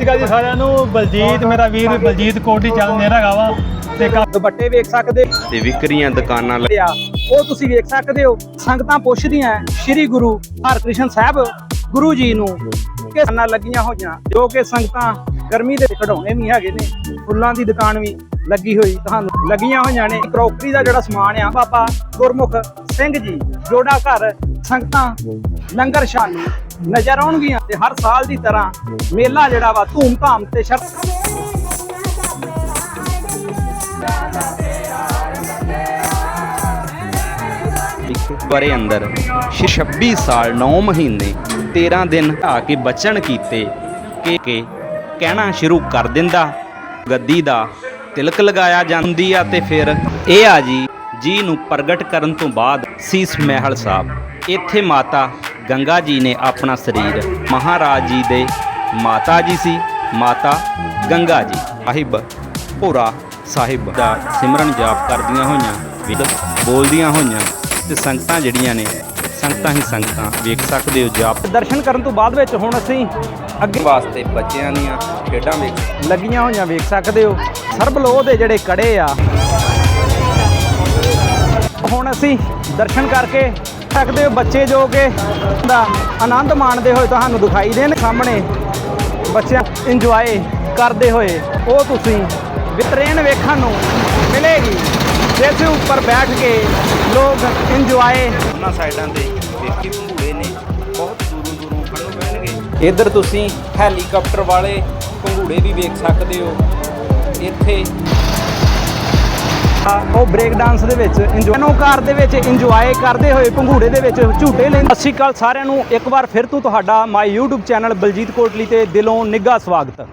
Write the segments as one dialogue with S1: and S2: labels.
S1: ਸ਼੍ਰੀ ਅਕਾਲ ਜੀ ਸਾਰਿਆਂ ਨੂੰ। ਬਲਜੀਤ ਮੇਰਾ ਵੀਰ ਬਲਜੀਤ ਕੋਟੀ ਚੱਲ ਨੇਰਾ ਹੈਗਾ ਵਾ ਤੇ
S2: ਦੁਪੱਟੇ ਵੇਖ ਸਕਦੇ।
S3: ਤੇ ਵਿਕਰੀਆਂ ਦੁਕਾਨਾਂ
S2: ਆ ਉਹ ਤੁਸੀਂ ਵੇਖ ਸਕਦੇ ਹੋ। ਸੰਗਤਾਂ ਪੁੱਛਦੀਆਂ ਸ੍ਰੀ ਗੁਰੂ ਹਰਕ੍ਰਿਸ਼ਨ ਸਾਹਿਬ ਗੁਰੂ ਜੀ ਨੂੰ ਕਿ ਸਾਨਾਂ ਲੱਗੀਆਂ ਹੋਈਆਂ ਜੋ ਕਿ ਸੰਗਤਾਂ ਗਰਮੀ ਦੇ ਖਡਾਉਣੇ ਵੀ ਹੈਗੇ ਨੇ ਫੁੱਲਾਂ ਦੀ ਦੁਕਾਨ ਵੀ ਲੱਗੀ ਹੋਈ ਤੁਹਾਨੂੰ ਲੱਗੀਆਂ ਹੋਈਆਂ ਨੇ। ਕਰੋਕਰੀ ਦਾ ਜਿਹੜਾ ਸਮਾਨ ਆ ਬਾਬਾ ਗੁਰਮੁਖ ਸਿੰਘ ਜੀ ਜੋੜਾ ਘਰ ਸੰਗਤਾਂ ਲੰਗਰ ਸ਼ਾਨੀ ਨਜ਼ਰ ਆਉਣਗੀਆਂ ਤੇ ਹਰ ਸਾਲ ਦੀ ਤਰ੍ਹਾਂ ਮੇਲਾ ਜਿਹੜਾ ਵਾ ਧੂਮ ਧਾਮ ਤੇ ਸ਼ਰ
S3: ਬਰੇ ਅੰਦਰ 26 ਸਾਲ 9 ਮਹੀਨੇ 13 ਦਿਨ ਆ ਕੇ ਬਚਨ ਕੀਤੇ ਕਿ ਕਿ ਕਹਿਣਾ ਸ਼ੁਰੂ ਕਰ ਦਿੰਦਾ। ਗੱਦੀ ਦਾ ਤਿਲਕ ਲਗਾਇਆ ਜਾਂਦੀ ਆ ਤੇ ਫਿਰ ਇਹ ਆ ਜੀ ਜੀ ਨੂੰ ਪ੍ਰਗਟ ਕਰਨ ਤੋਂ ਬਾਅਦ ਸੀਸ ਮਹਿਲ ਸਾਹਿਬ। ਇੱਥੇ ਮਾਤਾ ਗੰਗਾ ਜੀ ਨੇ ਆਪਣਾ ਸਰੀਰ ਮਹਾਰਾਜ ਜੀ ਦੇ ਮਾਤਾ ਜੀ ਸੀ ਮਾਤਾ ਗੰਗਾ ਜੀ। ਸਾਹਿਬ ਭੋਰਾ ਸਾਹਿਬ ਦਾ ਸਿਮਰਨ ਜਾਪ ਕਰਦੀਆਂ ਹੋਈਆਂ ਵਿਦ ਬੋਲਦੀਆਂ ਹੋਈਆਂ ਤੇ ਸੰਗਤਾਂ ਜਿਹੜੀਆਂ ਨੇ ਸੰਗਤਾਂ ਹੀ ਸੰਗਤਾਂ ਵੇਖ ਸਕਦੇ ਹੋ ਜਾਪ।
S2: ਦਰਸ਼ਨ ਕਰਨ ਤੋਂ ਬਾਅਦ ਵਿੱਚ ਹੁਣ ਅਸੀਂ ਅੱਗੇ
S3: ਵਾਸਤੇ ਬੱਚਿਆਂ ਦੀਆਂ ਖੇਡਾਂ ਵੇਖ
S2: ਲੱਗੀਆਂ ਹੋਈਆਂ ਵੇਖ ਸਕਦੇ ਹੋ। ਸਰਬਲੋਹ ਦੇ ਜਿਹੜੇ ਕੜੇ ਆ। ਹੁਣ ਅਸੀਂ ਦਰਸ਼ਨ ਕਰਕੇ ਸਕਦੇ ਹੋ ਬੱਚੇ ਜੋ ਕਿ ਦਾ ਆਨੰਦ ਮਾਣਦੇ ਹੋਏ ਤੁਹਾਨੂੰ ਦਿਖਾਈ ਦੇਣ ਸਾਹਮਣੇ। ਬੱਚਿਆਂ ਇੰਜੋਏ ਕਰਦੇ ਹੋਏ ਉਹ ਤੁਸੀਂ ਵਿਟਰੇਨ ਵੇਖਣ ਨੂੰ ਮਿਲੇਗੀ। ਜਿਸ ਉੱਪਰ ਬੈਠ ਕੇ ਲੋਕ ਇੰਜੋਏ
S3: ਉਹਨਾਂ ਸਾਈਡਾਂ ਤੇ ਵੇਖੀ ਭੰਗੂੜੇ ਨੇ, ਬਹੁਤ ਦੂਰੋਂ ਦੂਰੋਂ ਖੜਨ ਪੈਣਗੇ। ਇੱਧਰ ਤੁਸੀਂ ਹੈਲੀਕਾਪਟਰ ਵਾਲੇ ਭੰਗੂੜੇ ਵੀ ਵੇਖ ਸਕਦੇ ਹੋ। ਇੱਥੇ
S2: ਉਹ ਬ੍ਰੇਕ ਡਾਂਸ ਦੇ ਵਿੱਚ ਇੰਜੋਏ ਕਾਰ ਦੇ ਵਿੱਚ ਇੰਜੋਏ ਕਰਦੇ ਹੋਏ ਭੰਗੂੜੇ ਦੇ ਵਿੱਚ ਝੂਟੇ ਲੈਂਦੇ ਸਤਿ ਸ਼੍ਰੀ ਅਕਾਲ ਸਾਰਿਆਂ ਨੂੰ, ਇੱਕ ਵਾਰ ਫਿਰ ਤੋਂ ਤੁਹਾਡਾ my YouTube channel Baljit Kotli ਤੇ ਦਿਲੋਂ ਨਿੱਘਾ ਸਵਾਗਤ।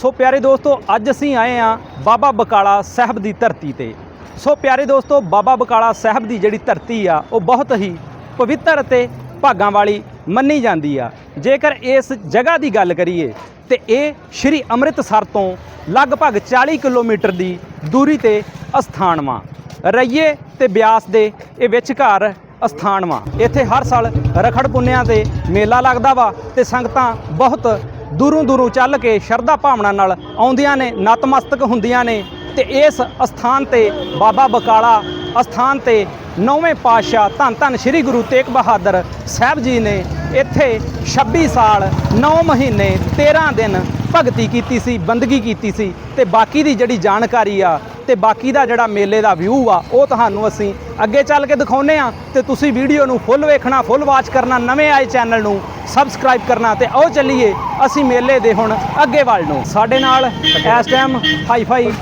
S2: ਸੋ ਪਿਆਰੇ ਦੋਸਤੋ, ਅੱਜ ਅਸੀਂ ਆਏ ਆ ਬਾਬਾ ਬਕਾਲਾ ਸਾਹਿਬ ਦੀ ਧਰਤੀ ਤੇ। ਸੋ ਪਿਆਰੇ ਦੋਸਤੋ, ਬਾਬਾ ਬਕਾਲਾ ਸਾਹਿਬ ਦੀ ਜਿਹੜੀ ਧਰਤੀ ਆ, ਉਹ ਬਹੁਤ ਹੀ ਪਵਿੱਤਰ ਅਤੇ ਭਾਗਾਂ ਵਾਲੀ ਮੰਨੀ ਜਾਂਦੀ ਆ। ਜੇਕਰ ਇਸ ਜਗ੍ਹਾ ਦੀ ਗੱਲ ਕਰੀਏ, ਤੇ ਇਹ ਸ਼੍ਰੀ ਅੰਮ੍ਰਿਤਸਰ ਤੋਂ ਲਗਭਗ 40 ਕਿਲੋਮੀਟਰ ਦੀ ਦੂਰੀ ਤੇ ਅਸਥਾਨ ਵਾ ਰਈਏ ਤੇ ਬਿਆਸ ਦੇ ਇਹ ਵਿਚਕਾਰ ਅਸਥਾਨ ਵਾ ਇੱਥੇ ਹਰ ਸਾਲ ਰਖੜ ਪੁੰਨਿਆਂ ਤੇ ਮੇਲਾ ਲੱਗਦਾ ਵਾ ਤੇ ਸੰਗਤਾਂ ਬਹੁਤ ਦੂਰੋਂ ਦੂਰੋਂ ਚੱਲ ਕੇ ਸ਼ਰਧਾ ਭਾਵਨਾ ਨਾਲ ਆਉਂਦੀਆਂ ਨੇ, ਨਤਮਸਤਕ ਹੁੰਦੀਆਂ ਨੇ। ਤੇ ਇਸ ਅਸਥਾਨ ਤੇ ਬਾਬਾ ਬਕਾਲਾ ਅਸਥਾਨ ਤੇ ਨੌਵੇਂ ਪਾਤਸ਼ਾਹ ਧੰਨ ਧੰਨ ਸ੍ਰੀ ਗੁਰੂ ਤੇਗ ਬਹਾਦਰ ਸਾਹਿਬ ਜੀ ਨੇ ਇੱਥੇ 26 ਸਾਲ 9 ਮਹੀਨੇ 13 ਦਿਨ ਭਗਤੀ ਕੀਤੀ ਸੀ, ਬੰਦਗੀ ਕੀਤੀ ਸੀ ਤੇ ਬਾਕੀ ਦੀ ਜਿਹੜੀ ਜਾਣਕਾਰੀ ਆ ਤੇ ਬਾਕੀ ਦਾ ਜਿਹੜਾ ਮੇਲੇ ਦਾ ਵਿਊ ਆ, ਉਹ ਤੁਹਾਨੂੰ ਅਸੀਂ ਅੱਗੇ ਚੱਲ ਕੇ ਦਿਖਾਉਨੇ ਆ ਤੇ ਤੁਸੀਂ ਵੀਡੀਓ ਨੂੰ ਫੁੱਲ ਵੇਖਣਾ ਫੁੱਲ ਵਾਚ ਕਰਨਾ, ਨਵੇਂ ਆਏ ਚੈਨਲ ਨੂੰ ਸਬਸਕ੍ਰਾਈਬ ਕਰਨਾ ਤੇ ਆਓ ਚੱਲੀਏ, ਅਸੀਂ ਮੇਲੇ ਦੇ ਹੁਣ ਅੱਗੇ ਵੱਲ ਨੂੰ। ਸਾਡੇ ਨਾਲ ਇਸ time hi fi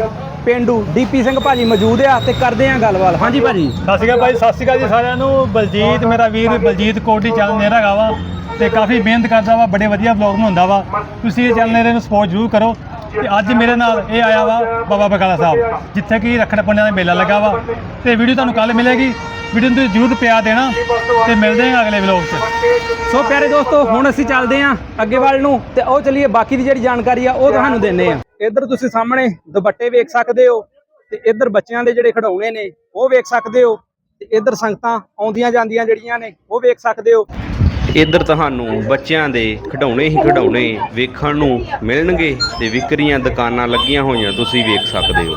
S2: Pindu DP Singh ਭਾਜੀ ਮੌਜੂਦ ਆ ਤੇ ਕਰਦੇ ਆ ਗੱਲਬਾਤ। ਹਾਂਜੀ ਭਾਜੀ।
S1: ਸਤਿ ਸ਼੍ਰੀ ਅਕਾਲ ਭਾਈ ਸਤਿ ਸ਼੍ਰੀ ਅਕਾਲ ਜੀ ਸਾਰਿਆਂ ਨੂੰ। ਬਲਜੀਤ ਮੇਰਾ ਵੀਰ ਬਲਜੀਤ ਕੋਟੀ ਚੱਲ ਨੇਰਾ ਹੈਗਾ ਵਾ ਤੇ ਕਾਫੀ ਮਿਹਨਤ ਕਰਦਾ ਵਾ ਬੜੇ ਵਧੀਆ ਵਲੌਗ ਬਣਾਉਂਦਾ ਵਾ। ਤੁਸੀਂ ਇਹ ਚੈਨਲ ਨੂੰ ਸਪੋਰਟ ਜ਼ਰੂਰ ਕਰੋ। ਤੇ ਅੱਜ ਮੇਰੇ ਨਾਲ ਇਹ ਆਇਆ ਵਾ ਬਾਬਾ ਬਕਾਲਾ ਸਾਹਿਬ, ਜਿੱਥੇ ਕਿ ਰੱਖਣ ਪੁੰਨਿਆਂ ਦਾ ਮੇਲਾ ਲੱਗਾ ਵਾ। ਤੇ ਵੀਡੀਓ ਤੁਹਾਨੂੰ ਕੱਲ ਮਿਲੇਗੀ। ਵੀਡੀਓ ਨੂੰ ਤੁਸੀਂ ਜ਼ਰੂਰ ਪਿਆਰ ਦੇਣਾ ਤੇ ਮਿਲਦੇ ਹਾਂ ਅਗਲੇ ਵਲੌਗ 'ਚ।
S2: ਸੋ ਪਿਆਰੇ ਦੋਸਤੋ, ਹੁਣ ਅਸੀਂ ਚੱਲਦੇ ਆਂ ਅੱਗੇ ਵੱਲ ਨੂੰ ਤੇ ਉਹ ਚੱਲੀਏ, ਬਾਕੀ ਦੀ ਜਿਹੜੀ ਜਾਣਕਾਰੀ ਆ, ਉਹ ਤੁਹਾਨੂੰ ਦਿੰਨੇ ਆ ਇੱਧਰ ਤੁਸੀਂ ਸਾਹਮਣੇ ਦੁਪੱਟੇ ਵੇਖ ਸਕਦੇ ਹੋ ਤੇ ਇੱਧਰ ਬੱਚਿਆਂ ਦੇ ਜਿਹੜੇ ਖਿਡੌਣੇ ਨੇ, ਉਹ ਵੇਖ ਸਕਦੇ ਹੋ ਤੇ ਇੱਧਰ ਸੰਗਤਾਂ ਆਉਂਦੀਆਂ ਜਾਂਦੀਆਂ ਜਿਹੜੀਆਂ ਨੇ, ਉਹ ਵੇਖ ਸਕਦੇ ਹੋ।
S3: ਇੱਧਰ ਤੁਹਾਨੂੰ ਬੱਚਿਆਂ ਦੇ ਖਿਡੌਣੇ ਹੀ ਖਿਡੌਣੇ ਵੇਖਣ ਨੂੰ ਮਿਲਣਗੇ ਤੇ ਵਿਕਰੀਆਂ ਦੁਕਾਨਾਂ ਲੱਗੀਆਂ ਹੋਈਆਂ ਤੁਸੀਂ ਵੇਖ ਸਕਦੇ ਹੋ।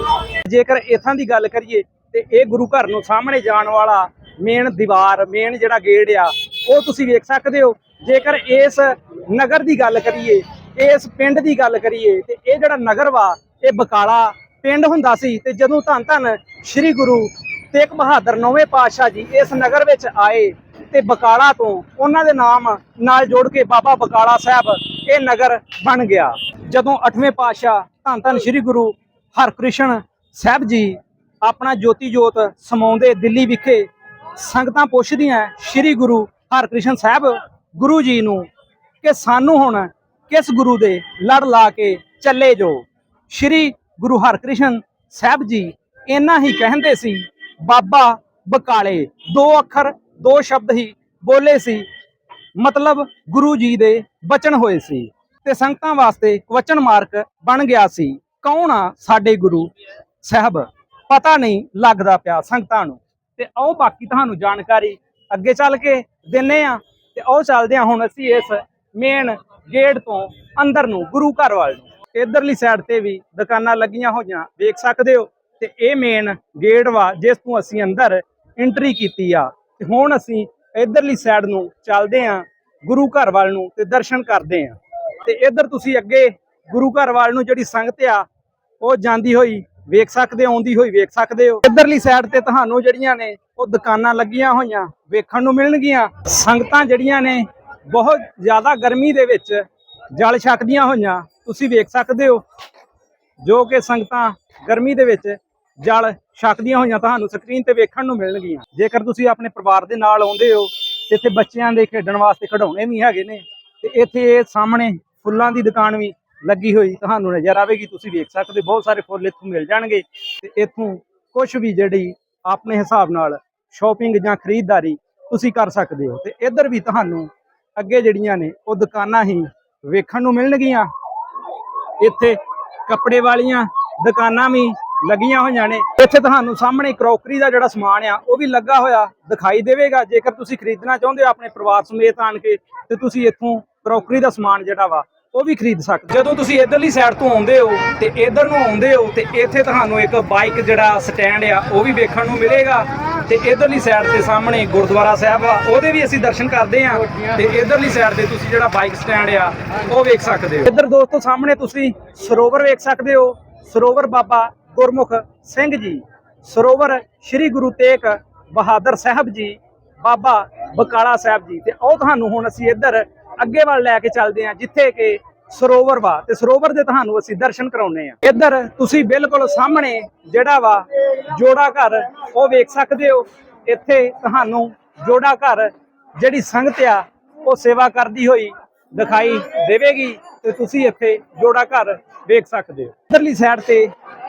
S2: ਜੇਕਰ ਇਥਾਂ ਦੀ ਗੱਲ ਕਰੀਏ ਤੇ ਇਹ ਗੁਰੂ ਘਰ ਨੂੰ ਸਾਹਮਣੇ ਜਾਣ ਵਾਲਾ ਮੇਨ ਦੀਵਾਰ, ਮੇਨ ਜਿਹੜਾ ਗੇਟ ਆ, ਉਹ ਤੁਸੀਂ ਵੇਖ ਸਕਦੇ ਹੋ। ਜੇਕਰ ਇਸ ਨਗਰ ਦੀ ਗੱਲ ਕਰੀਏ, ਇਸ ਪਿੰਡ ਦੀ ਗੱਲ ਕਰੀਏ, ਤੇ ਇਹ ਜਿਹੜਾ ਨਗਰ ਵਾ, ਇਹ ਬਕਾਲਾ ਪਿੰਡ ਹੁੰਦਾ ਸੀ ਤੇ ਜਦੋਂ ਧੰਨ ਧੰਨ ਸ੍ਰੀ ਗੁਰੂ ਤੇਗ ਬਹਾਦਰ ਨੌਵੇਂ ਪਾਤਸ਼ਾਹ ਜੀ ਇਸ ਨਗਰ ਵਿੱਚ ਆਏ ਤੇ ਬਕਾਲਾ ਤੋਂ ਉਹਨਾਂ ਦੇ ਨਾਮ ਨਾਲ ਜੋੜ ਕੇ ਬਾਬਾ ਬਕਾਲਾ ਸਾਹਿਬ ਇਹ ਨਗਰ ਬਣ ਗਿਆ। ਜਦੋਂ 8ਵੇਂ ਪਾਤਸ਼ਾਹ ਧੰਨ ਧੰਨ ਸ੍ਰੀ ਗੁਰੂ ਹਰਕ੍ਰਿਸ਼ਨ ਸਾਹਿਬ ਜੀ ਆਪਣਾ ਜੋਤੀ ਜੋਤ ਸਮਾਉਂਦੇ ਦਿੱਲੀ ਵਿਖੇ ਸੰਗਤਾਂ ਪੁੱਛਦੀਆਂ ਸ੍ਰੀ ਗੁਰੂ ਹਰਕ੍ਰਿਸ਼ਨ ਸਾਹਿਬ, ਗੁਰੂ ਜੀ ਨੂੰ ਕਿ ਸਾਨੂੰ ਹੁਣ ਕਿਸ ਗੁਰੂ ਦੇ ਲੜ ਲਾ ਕੇ ਚੱਲੇ ਜੋ? ਸ੍ਰੀ ਗੁਰੂ ਹਰਕ੍ਰਿਸ਼ਨ ਸਾਹਿਬ ਜੀ ਇੰਨਾ ਹੀ ਕਹਿੰਦੇ ਸੀ, ਬਾਬਾ ਬਕਾਲੇ, ਦੋ ਅੱਖਰ ਦੋ ਸ਼ਬਦ ਹੀ ਬੋਲੇ ਸੀ। ਮਤਲਬ ਗੁਰੂ ਜੀ ਦੇ ਬਚਨ ਹੋਏ ਸੀ ਤੇ ਸੰਗਤਾਂ ਵਾਸਤੇ ਕਵਚਨ ਮਾਰਕ ਬਣ ਗਿਆ ਸੀ। ਕੌਣ ਆ ਸਾਡੇ ਗੁਰੂ ਸਾਹਿਬ? ਪਤਾ ਨਹੀਂ ਲੱਗਦਾ ਪਿਆ ਸੰਗਤਾਂ ਨੂੰ। ਤੇ ਆਓ ਬਾਕੀ ਤੁਹਾਨੂੰ ਜਾਣਕਾਰੀ ਅੱਗੇ ਚੱਲ ਕੇ ਦਿੰਨੇ ਆ। ਤੇ ਆਓ ਚੱਲਦੇ ਆ ਹੁਣ ਅਸੀਂ ਇਸ ਮੇਨ ਗੇਟ ਤੋਂ ਅੰਦਰ ਨੂੰ, ਗੁਰੂ ਘਰ ਵੱਲ ਨੂੰ। ਇਧਰਲੀ ਸਾਈਡ ਤੇ ਵੀ ਦੁਕਾਨਾਂ ਲੱਗੀਆਂ ਹੋਈਆਂ, ਵੇਖ ਸਕਦੇ ਹੋ। ਤੇ ਇਹ ਮੇਨ ਗੇਟ ਵਾ ਜਿਸ ਤੋਂ ਅਸੀਂ ਅੰਦਰ ਐਂਟਰੀ ਕੀਤੀ ਆ। ਤੇ ਹੁਣ ਅਸੀਂ ਇਧਰਲੀ ਸਾਈਡ ਨੂੰ ਚੱਲਦੇ ਆਂ ਗੁਰੂ ਘਰ ਵੱਲ ਨੂੰ ਤੇ ਦਰਸ਼ਨ ਕਰਦੇ ਆਂ ਤੇ ਇੱਧਰ ਤੁਸੀਂ ਅੱਗੇ ਗੁਰੂ ਘਰ ਵੱਲ ਨੂੰ ਜਿਹੜੀ ਸੰਗਤ ਆ, ਉਹ ਜਾਂਦੀ ਹੋਈ ਵੇਖ ਸਕਦੇ ਹੋ, ਆਉਂਦੀ ਹੋਈ ਵੇਖ ਸਕਦੇ ਹੋ। ਇਧਰਲੀ ਸਾਈਡ ਤੇ ਤੁਹਾਨੂੰ ਜਿਹੜੀਆਂ ਨੇ, ਉਹ ਦੁਕਾਨਾਂ ਲੱਗੀਆਂ ਹੋਈਆਂ, ਵੇਖਣ ਨੂੰ ਮਿਲਣਗੀਆਂ। ਸੰਗਤਾਂ ਜਿਹੜੀਆਂ ਨੇ, ਬਹੁਤ ਜ਼ਿਆਦਾ ਗਰਮੀ ਦੇ ਵਿੱਚ ਜਲ ਛਕਦੀਆਂ ਹੋਈਆਂ। ਤੁਸੀਂ ਵੇਖ ਸਕਦੇ ਹੋ, ਜੋ ਕਿ ਸੰਗਤਾਂ ਗਰਮੀ ਦੇ ਵਿੱਚ ਜਲ ਛਕਦੀਆਂ ਹੋਈਆਂ ਤੁਹਾਨੂੰ ਸਕਰੀਨ ਤੇ ਵੇਖਣ ਨੂੰ ਮਿਲਣਗੀਆਂ। ਜੇਕਰ ਤੁਸੀਂ ਆਪਣੇ ਪਰਿਵਾਰ ਦੇ ਨਾਲ ਆਉਂਦੇ ਹੋ ਤੇ ਇੱਥੇ ਬੱਚਿਆਂ ਦੇ ਖੇਡਣ ਵਾਸਤੇ ਖਿਡੌਣੇ ਵੀ ਹੈਗੇ ਨੇ ਤੇ ਇੱਥੇ ਇਹ ਸਾਹਮਣੇ ਫੁੱਲਾਂ ਦੀ ਦੁਕਾਨ ਵੀ ਲੱਗੀ ਹੋਈ ਤੁਹਾਨੂੰ ਨਜ਼ਰ ਆਵੇਗੀ। ਤੁਸੀਂ ਵੇਖ ਸਕਦੇ ਹੋ, ਬਹੁਤ ਸਾਰੇ ਫੁੱਲ ਇੱਥੋਂ ਮਿਲ ਜਾਣਗੇ। ਤੇ ਇੱਥੋਂ ਕੁਝ ਵੀ ਜਿਹੜੀ ਆਪਣੇ ਹਿਸਾਬ ਨਾਲ ਸ਼ਾਪਿੰਗ ਜਾਂ ਖਰੀਦਦਾਰੀ ਤੁਸੀਂ ਕਰ ਸਕਦੇ ਹੋ। ਤੇ ਇੱਧਰ ਵੀ ਤੁਹਾਨੂੰ ਅੱਗੇ ਜਿਹੜੀਆਂ ਨੇ ਉਹ ਦੁਕਾਨਾਂ ਹੀ ਵੇਖਣ ਨੂੰ ਮਿਲਣਗੀਆਂ। ਇੱਥੇ ਕੱਪੜੇ ਵਾਲੀਆਂ ਦੁਕਾਨਾਂ ਵੀ ਲੱਗੀਆਂ ਹੋਈਆਂ ਨੇ। ਇੱਥੇ ਤੁਹਾਨੂੰ ਸਾਹਮਣੇ ਕਰੋਕਰੀ ਦਾ ਜਿਹੜਾ ਸਮਾਨ ਆ, ਉਹ ਵੀ ਲੱਗਾ ਹੋਇਆ ਦਿਖਾਈ ਦੇਵੇਗਾ। ਜੇਕਰ ਤੁਸੀਂ ਖਰੀਦਣਾ ਚਾਹੁੰਦੇ ਹੋ ਆਪਣੇ ਪਰਿਵਾਰ ਸਮੇਤ ਆਣ ਕੇ, ਤੇ ਤੁਸੀਂ ਇੱਥੋਂ ਕਰੋਕਰੀ ਦਾ ਸਮਾਨ ਜਿਹੜਾ ਵਾ, ਉਹ ਵੀ ਖਰੀਦ ਸਕਦੇ ਜਦੋਂ ਤੁਸੀਂ ਇਧਰਲੀ ਸਾਈਡ ਤੋਂ ਆਉਂਦੇ ਹੋ ਤੇ ਇਧਰ ਨੂੰ ਆਉਂਦੇ ਹੋ ਤੇ ਇੱਥੇ ਤੁਹਾਨੂੰ ਇੱਕ ਬਾਈਕ ਜਿਹੜਾ ਸਟੈਂਡ ਆ, ਉਹ ਵੀ ਵੇਖਣ ਨੂੰ ਮਿਲੇਗਾ। ਤੇ ਇਧਰਲੀ ਸਾਈਡ ਤੇ ਸਾਹਮਣੇ ਗੁਰਦੁਆਰਾ ਸਾਹਿਬ ਆ, ਉਹਦੇ ਵੀ ਅਸੀਂ ਦਰਸ਼ਨ ਕਰਦੇ ਆ ਤੇ ਇਧਰਲੀ ਸਾਈਡ ਤੇ ਤੁਸੀਂ ਜਿਹੜਾ ਬਾਈਕ ਸਟੈਂਡ ਆ, ਉਹ ਵੇਖ ਸਕਦੇ ਹੋ। ਇੱਧਰ ਦੋਸਤੋ, ਸਾਹਮਣੇ ਤੁਸੀਂ ਸਰੋਵਰ ਵੇਖ ਸਕਦੇ ਹੋ। ਸਰੋਵਰ ਬਾਬਾ ਗੁਰਮੁਖ ਸਿੰਘ ਜੀ, ਸਰੋਵਰ ਸ੍ਰੀ ਗੁਰੂ ਤੇਗ ਬਹਾਦਰ ਸਾਹਿਬ ਜੀ, ਬਾਬਾ ਬਕਾਲਾ ਸਾਹਿਬ ਜੀ। ਤੇ ਉਹ ਤੁਹਾਨੂੰ ਹੁਣ ਅਸੀਂ ਇੱਧਰ ਅੱਗੇ ਵੱਲ ਲੈ ਕੇ ਚੱਲਦੇ ਹਾਂ, ਜਿੱਥੇ ਕਿ ਸਰੋਵਰ ਵਾ। ਤੇ ਸਰੋਵਰ ਦੇ ਤੁਹਾਨੂੰ ਅਸੀਂ ਦਰਸ਼ਨ ਕਰਾਉਨੇ ਆ ਇੱਧਰ ਤੁਸੀਂ ਬਿਲਕੁਲ ਸਾਹਮਣੇ ਜਿਹੜਾ ਵਾ ਜੋੜਾ ਘਰ, ਉਹ ਵੇਖ ਸਕਦੇ ਹੋ। ਇੱਥੇ ਤੁਹਾਨੂੰ ਜੋੜਾ ਘਰ ਜਿਹੜੀ ਸੰਗਤ ਆ, ਉਹ ਸੇਵਾ ਕਰਦੀ ਹੋਈ ਦਿਖਾਈ ਦੇਵੇਗੀ। ਤੇ ਤੁਸੀਂ ਇੱਥੇ ਜੋੜਾ ਘਰ ਵੇਖ ਸਕਦੇ ਹੋ। ਇੱਧਰਲੀ ਸਾਈਡ ਤੇ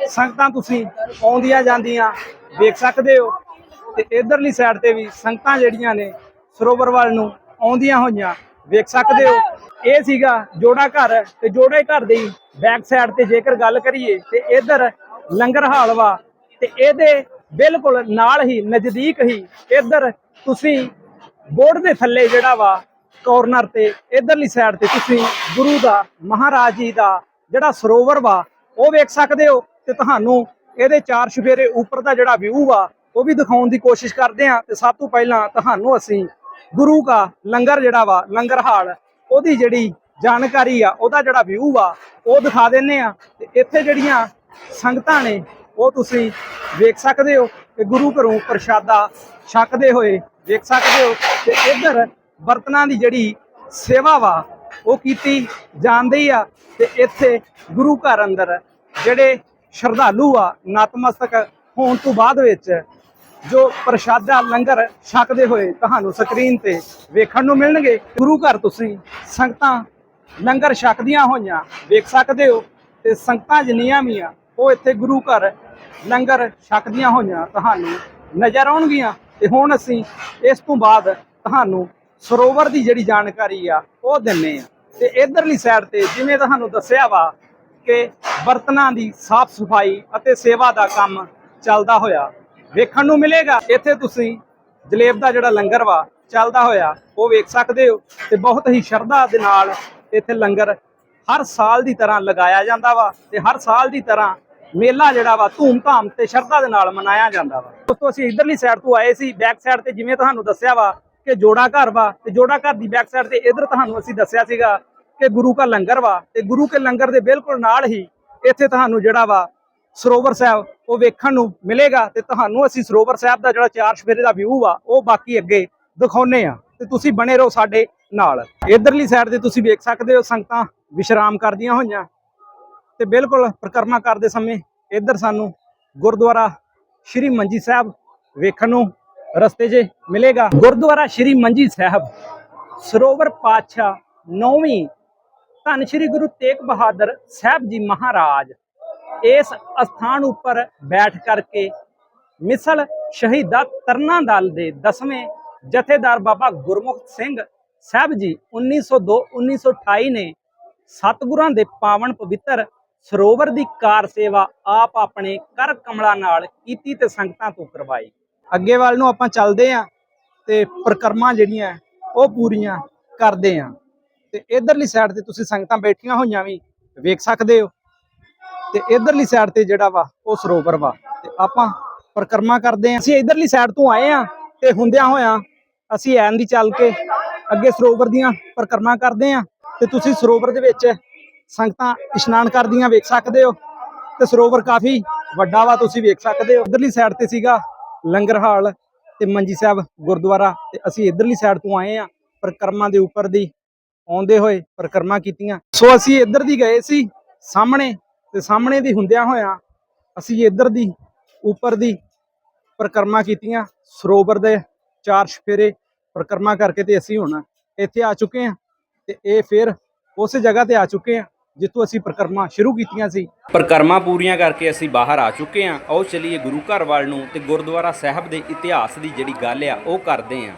S2: ਸੰਗਤਾਂ ਤੁਸੀਂ ਆਉਂਦੀਆਂ ਜਾਂਦੀਆਂ ਵੇਖ ਸਕਦੇ ਹੋ ਤੇ ਇਧਰਲੀ ਸਾਈਡ ਤੇ ਵੀ ਸੰਗਤਾਂ ਜਿਹੜੀਆਂ ਨੇ ਸਰੋਵਰ ਵੱਲ ਨੂੰ ਆਉਂਦੀਆਂ ਹੋਈਆਂ ਵੇਖ ਸਕਦੇ ਹੋ। ਇਹ ਸੀਗਾ ਜੋੜਾ ਘਰ ਤੇ ਜੋੜੇ ਘਰ ਦੀ ਬੈਕ ਸਾਈਡ ਤੇ ਜੇਕਰ ਗੱਲ ਕਰੀਏ ਤੇ ਇਧਰ ਲੰਗਰ ਹਾਲ ਵਾ ਤੇ ਇਹਦੇ ਬਿਲਕੁਲ ਨਾਲ ਹੀ ਨਜ਼ਦੀਕ ਹੀ ਇਧਰ ਤੁਸੀਂ ਬੋਰਡ ਦੇ ਥੱਲੇ ਜਿਹੜਾ ਵਾ ਕੋਰਨਰ ਤੇ ਇਧਰਲੀ ਸਾਈਡ ਤੇ ਤੁਸੀਂ ਗੁਰੂ ਦਾ ਮਹਾਰਾਜ ਜੀ ਦਾ ਜਿਹੜਾ ਸਰੋਵਰ ਵਾ ਉਹ ਵੇਖ ਸਕਦੇ ਹੋ। ਤੇ ਤੁਹਾਨੂੰ ਇਹਦੇ ਚਾਰ ਸ਼ਫੇਰੇ ਉੱਪਰ ਦਾ ਜਿਹੜਾ ਵਿਊ ਵਾ ਉਹ ਵੀ ਦਿਖਾਉਣ ਦੀ ਕੋਸ਼ਿਸ਼ ਕਰਦੇ ਆ ਤੇ ਸਭ ਤੋਂ ਪਹਿਲਾਂ ਤੁਹਾਨੂੰ ਅਸੀਂ ਗੁਰੂ ਦਾ ਲੰਗਰ ਜਿਹੜਾ ਵਾ, ਲੰਗਰ ਹਾਲ, ਉਹਦੀ ਜਿਹੜੀ ਜਾਣਕਾਰੀ ਆ, ਉਹਦਾ ਜਿਹੜਾ ਵਿਊ ਆ, ਉਹ ਦਿਖਾ ਦਿੰਨੇ ਆ ਤੇ ਇੱਥੇ ਜਿਹੜੀਆਂ ਸੰਗਤਾਂ ਨੇ, ਉਹ ਤੁਸੀਂ ਵੇਖ ਸਕਦੇ ਹੋ ਕਿ ਗੁਰੂ ਘਰੋਂ ਪ੍ਰਸ਼ਾਦਾ ਛਕਦੇ ਹੋਏ ਵੇਖ ਸਕਦੇ ਹੋ ਤੇ ਇੱਧਰ ਬਰਤਨਾਂ ਦੀ ਜਿਹੜੀ ਸੇਵਾ ਵਾ, ਉਹ ਕੀਤੀ ਜਾਂਦੀ ਆ ਤੇ ਇੱਥੇ ਗੁਰੂ ਘਰ ਅੰਦਰ ਜਿਹੜੇ ਸ਼ਰਧਾਲੂ ਆ, ਨਤਮਸਤਕ ਹੋਣ ਤੋਂ ਬਾਅਦ ਵਿੱਚ ਜੋ ਪ੍ਰਸ਼ਾਦਾ, ਲੰਗਰ ਛਕਦੇ ਹੋਏ ਤੁਹਾਨੂੰ ਸਕਰੀਨ ਤੇ ਵੇਖਣ ਨੂੰ ਮਿਲਣਗੇ। ਗੁਰੂ ਘਰ ਤੁਸੀਂ ਸੰਗਤਾਂ ਲੰਗਰ ਛਕਦੀਆਂ ਹੋਈਆਂ ਵੇਖ ਸਕਦੇ ਹੋ ਤੇ ਸੰਗਤਾਂ ਜਿੰਨੀਆਂ ਵੀ ਆ, ਉਹ ਇੱਥੇ ਗੁਰੂ ਘਰ ਲੰਗਰ ਛਕਦੀਆਂ ਹੋਈਆਂ ਤੁਹਾਨੂੰ ਨਜ਼ਰ ਆਉਣਗੀਆਂ ਤੇ ਹੁਣ ਅਸੀਂ ਇਸ ਤੋਂ ਬਾਅਦ ਤੁਹਾਨੂੰ ਸਰੋਵਰ ਦੀ ਜਿਹੜੀ ਜਾਣਕਾਰੀ ਆ, ਉਹ ਦਿੰਨੇ ਆ। ਤੇ ਇਧਰਲੀ ਸਾਈਡ ਤੇ ਜਿਵੇਂ ਤੁਹਾਨੂੰ ਦੱਸਿਆ ਵਾ ਕਿ ਬਰਤਨਾਂ ਦੀ ਸਾਫ਼ ਸਫ਼ਾਈ ਅਤੇ ਸੇਵਾ ਦਾ ਕੰਮ ਚੱਲਦਾ ਹੋਇਆ ਵੇਖਣ ਨੂੰ ਮਿਲੇਗਾ। ਇੱਥੇ ਤੁਸੀਂ ਜਲੇਬ ਦਾ ਜਿਹੜਾ ਲੰਗਰ ਵਾ, ਚੱਲਦਾ ਹੋਇਆ, ਉਹ ਵੇਖ ਸਕਦੇ ਹੋ ਤੇ ਬਹੁਤ ਹੀ ਸ਼ਰਧਾ ਦੇ ਨਾਲ ਇੱਥੇ ਲੰਗਰ ਹਰ ਸਾਲ ਦੀ ਤਰ੍ਹਾਂ ਲਗਾਇਆ ਜਾਂਦਾ ਵਾ ਤੇ ਹਰ ਸਾਲ ਦੀ ਤਰ੍ਹਾਂ ਮੇਲਾ ਜਿਹੜਾ ਵਾ ਧੂਮ-ਧਾਮ ਤੇ ਸ਼ਰਧਾ ਦੇ ਨਾਲ ਮਨਾਇਆ ਜਾਂਦਾ ਵਾ। ਦੋਸਤੋ, ਅਸੀਂ ਇਧਰਲੀ ਸਾਈਡ ਤੋਂ ਆਏ ਸੀ ਬੈਕ ਸਾਈਡ ਤੇ ਜਿਵੇਂ ਤੁਹਾਨੂੰ ਦੱਸਿਆ ਵਾ ਕਿ ਜੋੜਾ ਘਰ ਵਾ ਤੇ ਜੋੜਾ ਘਰ ਦੀ ਬੈਕ ਸਾਈਡ ਤੇ ਇਧਰ ਤੁਹਾਨੂੰ ਅਸੀਂ ਦੱਸਿਆ ਸੀਗਾ ਕਿ ਗੁਰੂ ਕਾ ਲੰਗਰ ਵਾ ਤੇ ਗੁਰੂ ਕੇ ਲੰਗਰ ਦੇ ਬਿਲਕੁਲ ਨਾਲ ਹੀ ਇੱਥੇ ਤੁਹਾਨੂੰ ਜਿਹੜਾ ਵਾ ਸਰੋਵਰ ਸਾਹਿਬ, ਉਹ ਵੇਖਣ ਨੂੰ ਮਿਲੇਗਾ ਤੇ ਤੁਹਾਨੂੰ ਅਸੀਂ ਸਰੋਵਰ ਸਾਹਿਬ ਦਾ ਜਿਹੜਾ ਚਾਰ ਸਫੇਰੇ ਦਾ ਵਿਊ ਆ ਉਹ ਬਾਕੀ ਅੱਗੇ ਦਿਖਾਉਨੇ ਆ ਤੇ ਤੁਸੀਂ ਬਣੇ ਰਹੋ ਸਾਡੇ ਨਾਲ। ਇਧਰਲੀ ਸਾਈਡ ਤੇ ਤੁਸੀਂ ਵੇਖ ਸਕਦੇ ਹੋ ਸੰਗਤਾਂ ਵਿਸ਼ਰਾਮ ਕਰਦੀਆਂ ਹੋਈਆਂ ਤੇ ਬਿਲਕੁਲ ਪ੍ਰਕਰਮਾ ਕਰਦੇ ਸਮੇਂ ਇੱਧਰ ਸਾਨੂੰ ਗੁਰਦੁਆਰਾ ਸ਼੍ਰੀ ਮੰਜੀ ਸਾਹਿਬ ਵੇਖਣ ਨੂੰ ਰਸਤੇ 'ਚ ਮਿਲੇਗਾ। ਗੁਰਦੁਆਰਾ ਸ਼੍ਰੀ ਮੰਜੀ ਸਾਹਿਬ, ਸਰੋਵਰ ਪਾਤਸ਼ਾਹ ਨੌਵੀਂ ਧੰਨ ਸ਼੍ਰੀ ਗੁਰੂ ਤੇਗ ਬਹਾਦਰ ਸਾਹਿਬ ਜੀ ਮਹਾਰਾਜ ਇਸ ਅਸਥਾਨ ਉੱਪਰ ਬੈਠ ਕਰਕੇ ਮਿਸਲ ਸ਼ਹੀਦਾ ਤਰਨਾ ਦਲ ਦੇ 10ਵੇਂ ਜਥੇਦਾਰ ਬਾਬਾ ਗੁਰਮੁਖ ਸਿੰਘ ਸਾਹਿਬ ਜੀ 1902 1928 ਨੇ ਸਤਿਗੁਰਾਂ ਦੇ ਪਾਵਨ ਪਵਿੱਤਰ ਸਰੋਵਰ ਦੀ ਕਾਰ ਸੇਵਾ ਆਪ ਆਪਣੇ ਕਰ ਕਮਲਾ ਨਾਲ ਕੀਤੀ ਤੇ ਸੰਗਤਾਂ ਤੋਂ ਕਰਵਾਈ। ਅੱਗੇ ਵੱਲ ਨੂੰ ਆਪਾਂ ਚੱਲਦੇ ਆਂ ਤੇ ਪ੍ਰਕਰਮਾਂ ਜਿਹੜੀਆਂ ਉਹ ਪੂਰੀਆਂ ਕਰਦੇ ਆਂ। ਤੇ ਇਧਰਲੀ ਸਾਈਡ ਤੇ ਤੁਸੀਂ ਸੰਗਤਾਂ ਬੈਠੀਆਂ ਹੋਈਆਂ ਵੀ ਵੇਖ ਸਕਦੇ ਹੋ। ਤੇ ਇਧਰਲੀ ਸਾਈਡ ਤੇ ਜਿਹੜਾ ਵਾ, ਉਹ ਸਰੋਵਰ ਵਾ। ਤੇ ਆਪਾਂ ਪਰਿਕਰਮਾ ਕਰਦੇ ਆਂ ਅਸੀਂ ਇਧਰਲੀ ਸਾਈਡ ਤੋਂ ਆਏ ਆ ਤੇ ਹੁੰਦਿਆਂ ਹੋਇਆਂ ਅਸੀਂ ਐਨ ਦੀ ਚੱਲ ਕੇ ਅੱਗੇ ਸਰੋਵਰ ਦੀਆਂ ਪਰਿਕਰਮਾ ਕਰਦੇ ਆਂ ਤੇ ਤੁਸੀਂ ਸਰੋਵਰ ਦੇ ਵਿੱਚ ਸੰਗਤਾਂ ਇਸ਼ਨਾਨ ਕਰਦੀਆਂ ਵੇਖ ਸਕਦੇ ਹੋ। ਤੇ ਸਰੋਵਰ ਕਾਫੀ ਵੱਡਾ ਵਾ, ਤੁਸੀਂ ਵੇਖ ਸਕਦੇ ਹੋ। ਇਧਰਲੀ ਸਾਈਡ ਤੇ ਸੀਗਾ ਲੰਗਰ ਹਾਲ ਤੇ ਮੰਜੀ ਸਾਹਿਬ ਗੁਰਦੁਆਰਾ। ਤੇ ਅਸੀਂ ਇਧਰਲੀ ਸਾਈਡ ਤੋਂ ਆਏ ਆ ਪਰਿਕਰਮਾ ਦੇ ਉੱਪਰ ਦੀ। ਆਉਂਦੇ ਹੋਏ ਪਰਿਕਰਮਾ ਕੀਤੀਆਂ। ਸੋ ਅਸੀਂ ਇੱਧਰ ਦੀ ਗਏ ਸੀ, ਸਾਹਮਣੇ, ਤੇ ਸਾਹਮਣੇ ਦੀ ਹੁੰਦਿਆਂ ਹੋਇਆਂ ਅਸੀਂ ਇੱਧਰ ਦੀ, ਉੱਪਰ ਦੀ ਪਰਿਕਰਮਾ ਕੀਤੀਆਂ। ਸਰੋਵਰ ਦੇ ਚਾਰ ਸ਼ਫੇਰੇ ਪਰਿਕਰਮਾ ਕਰਕੇ ਤੇ ਅਸੀਂ ਹੁਣ ਇੱਥੇ ਆ ਚੁੱਕੇ ਹਾਂ ਤੇ ਇਹ ਫਿਰ ਉਸੇ ਜਗ੍ਹਾ ਤੇ ਆ ਚੁੱਕੇ ਹਾਂ ਜਿੱਥੋਂ ਅਸੀਂ ਪਰਿਕਰਮਾ ਸ਼ੁਰੂ ਕੀਤੀਆਂ ਸੀ।
S3: ਪਰਿਕਰਮਾ ਪੂਰੀਆਂ ਕਰਕੇ ਅਸੀਂ ਬਾਹਰ ਆ ਚੁੱਕੇ ਹਾਂ। ਆਓ ਚਲੀਏ ਗੁਰੂ ਘਰ ਵੱਲ ਨੂੰ ਤੇ ਗੁਰਦੁਆਰਾ ਸਾਹਿਬ ਦੇ ਇਤਿਹਾਸ ਦੀ ਜਿਹੜੀ ਗੱਲ ਆ, ਉਹ ਕਰਦੇ ਹਾਂ।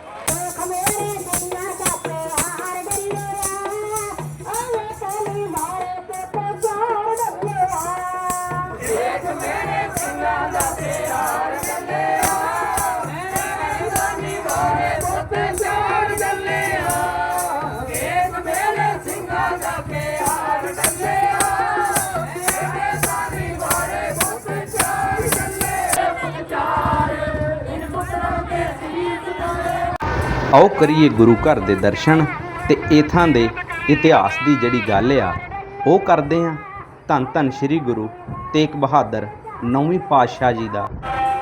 S3: ਆਓ ਕਰੀਏ ਗੁਰੂ ਘਰ ਦੇ ਦਰਸ਼ਨ ਤੇ ਇਥਾਂ ਦੇ ਇਤਿਹਾਸ ਦੀ ਜਿਹੜੀ ਗੱਲ ਆ, ਉਹ ਕਰਦੇ ਆ ਧੰਨ ਧੰਨ ਸ੍ਰੀ ਗੁਰੂ ਤੇਗ ਬਹਾਦਰ ਨੌਵੀਂ ਪਾਤਸ਼ਾਹ ਜੀ ਦਾ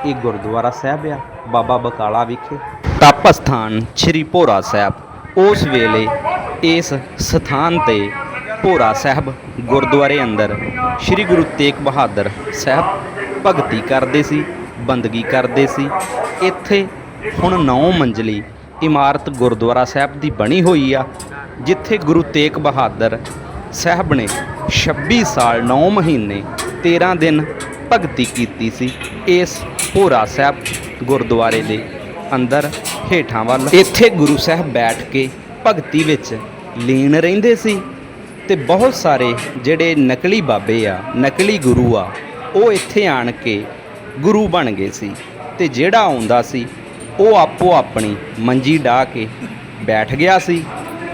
S3: ਇਹ ਗੁਰਦੁਆਰਾ ਸਾਹਿਬ ਆ, ਬਾਬਾ ਬਕਾਲਾ ਵਿਖੇ। ਤਪ ਸਥਾਨ ਸ੍ਰੀ ਭੋਰਾ ਸਾਹਿਬ। ਉਸ ਵੇਲੇ ਇਸ ਸਥਾਨ ਤੇ ਭੋਰਾ ਸਾਹਿਬ ਗੁਰਦੁਆਰੇ ਅੰਦਰ ਸ੍ਰੀ ਗੁਰੂ ਤੇਗ ਬਹਾਦਰ ਸਾਹਿਬ ਭਗਤੀ ਕਰਦੇ ਸੀ, ਬੰਦਗੀ ਕਰਦੇ ਸੀ। ਇੱਥੇ ਹੁਣ 9 ਮੰਜ਼ਲੀ ਇਮਾਰਤ ਗੁਰਦੁਆਰਾ ਸਾਹਿਬ ਦੀ ਬਣੀ ਹੋਈ ਆ, ਜਿੱਥੇ ਗੁਰੂ ਤੇਗ ਬਹਾਦਰ ਸਾਹਿਬ ਨੇ 26 ਸਾਲ 9 ਮਹੀਨੇ 13 ਦਿਨ ਭਗਤੀ ਕੀਤੀ ਸੀ ਇਸ ਭੋਰਾ ਸਾਹਿਬ ਗੁਰਦੁਆਰੇ ਦੇ ਅੰਦਰ ਹੇਠਾਂ ਵੱਲ। ਇੱਥੇ ਗੁਰੂ ਸਾਹਿਬ ਬੈਠ ਕੇ ਭਗਤੀ ਵਿੱਚ ਲੀਨ ਰਹਿੰਦੇ ਸੀ ਤੇ ਬਹੁਤ ਸਾਰੇ ਜਿਹੜੇ ਨਕਲੀ ਬਾਬੇ ਆ, ਨਕਲੀ ਗੁਰੂ ਆ, ਉਹ ਇੱਥੇ ਆਣ ਕੇ ਗੁਰੂ ਬਣ ਗਏ ਸੀ ਤੇ ਜਿਹੜਾ ਆਉਂਦਾ ਸੀ ਉਹ ਆਪੋ ਆਪਣੀ ਮੰਜੀ ਢਾ ਕੇ ਬੈਠ ਗਿਆ ਸੀ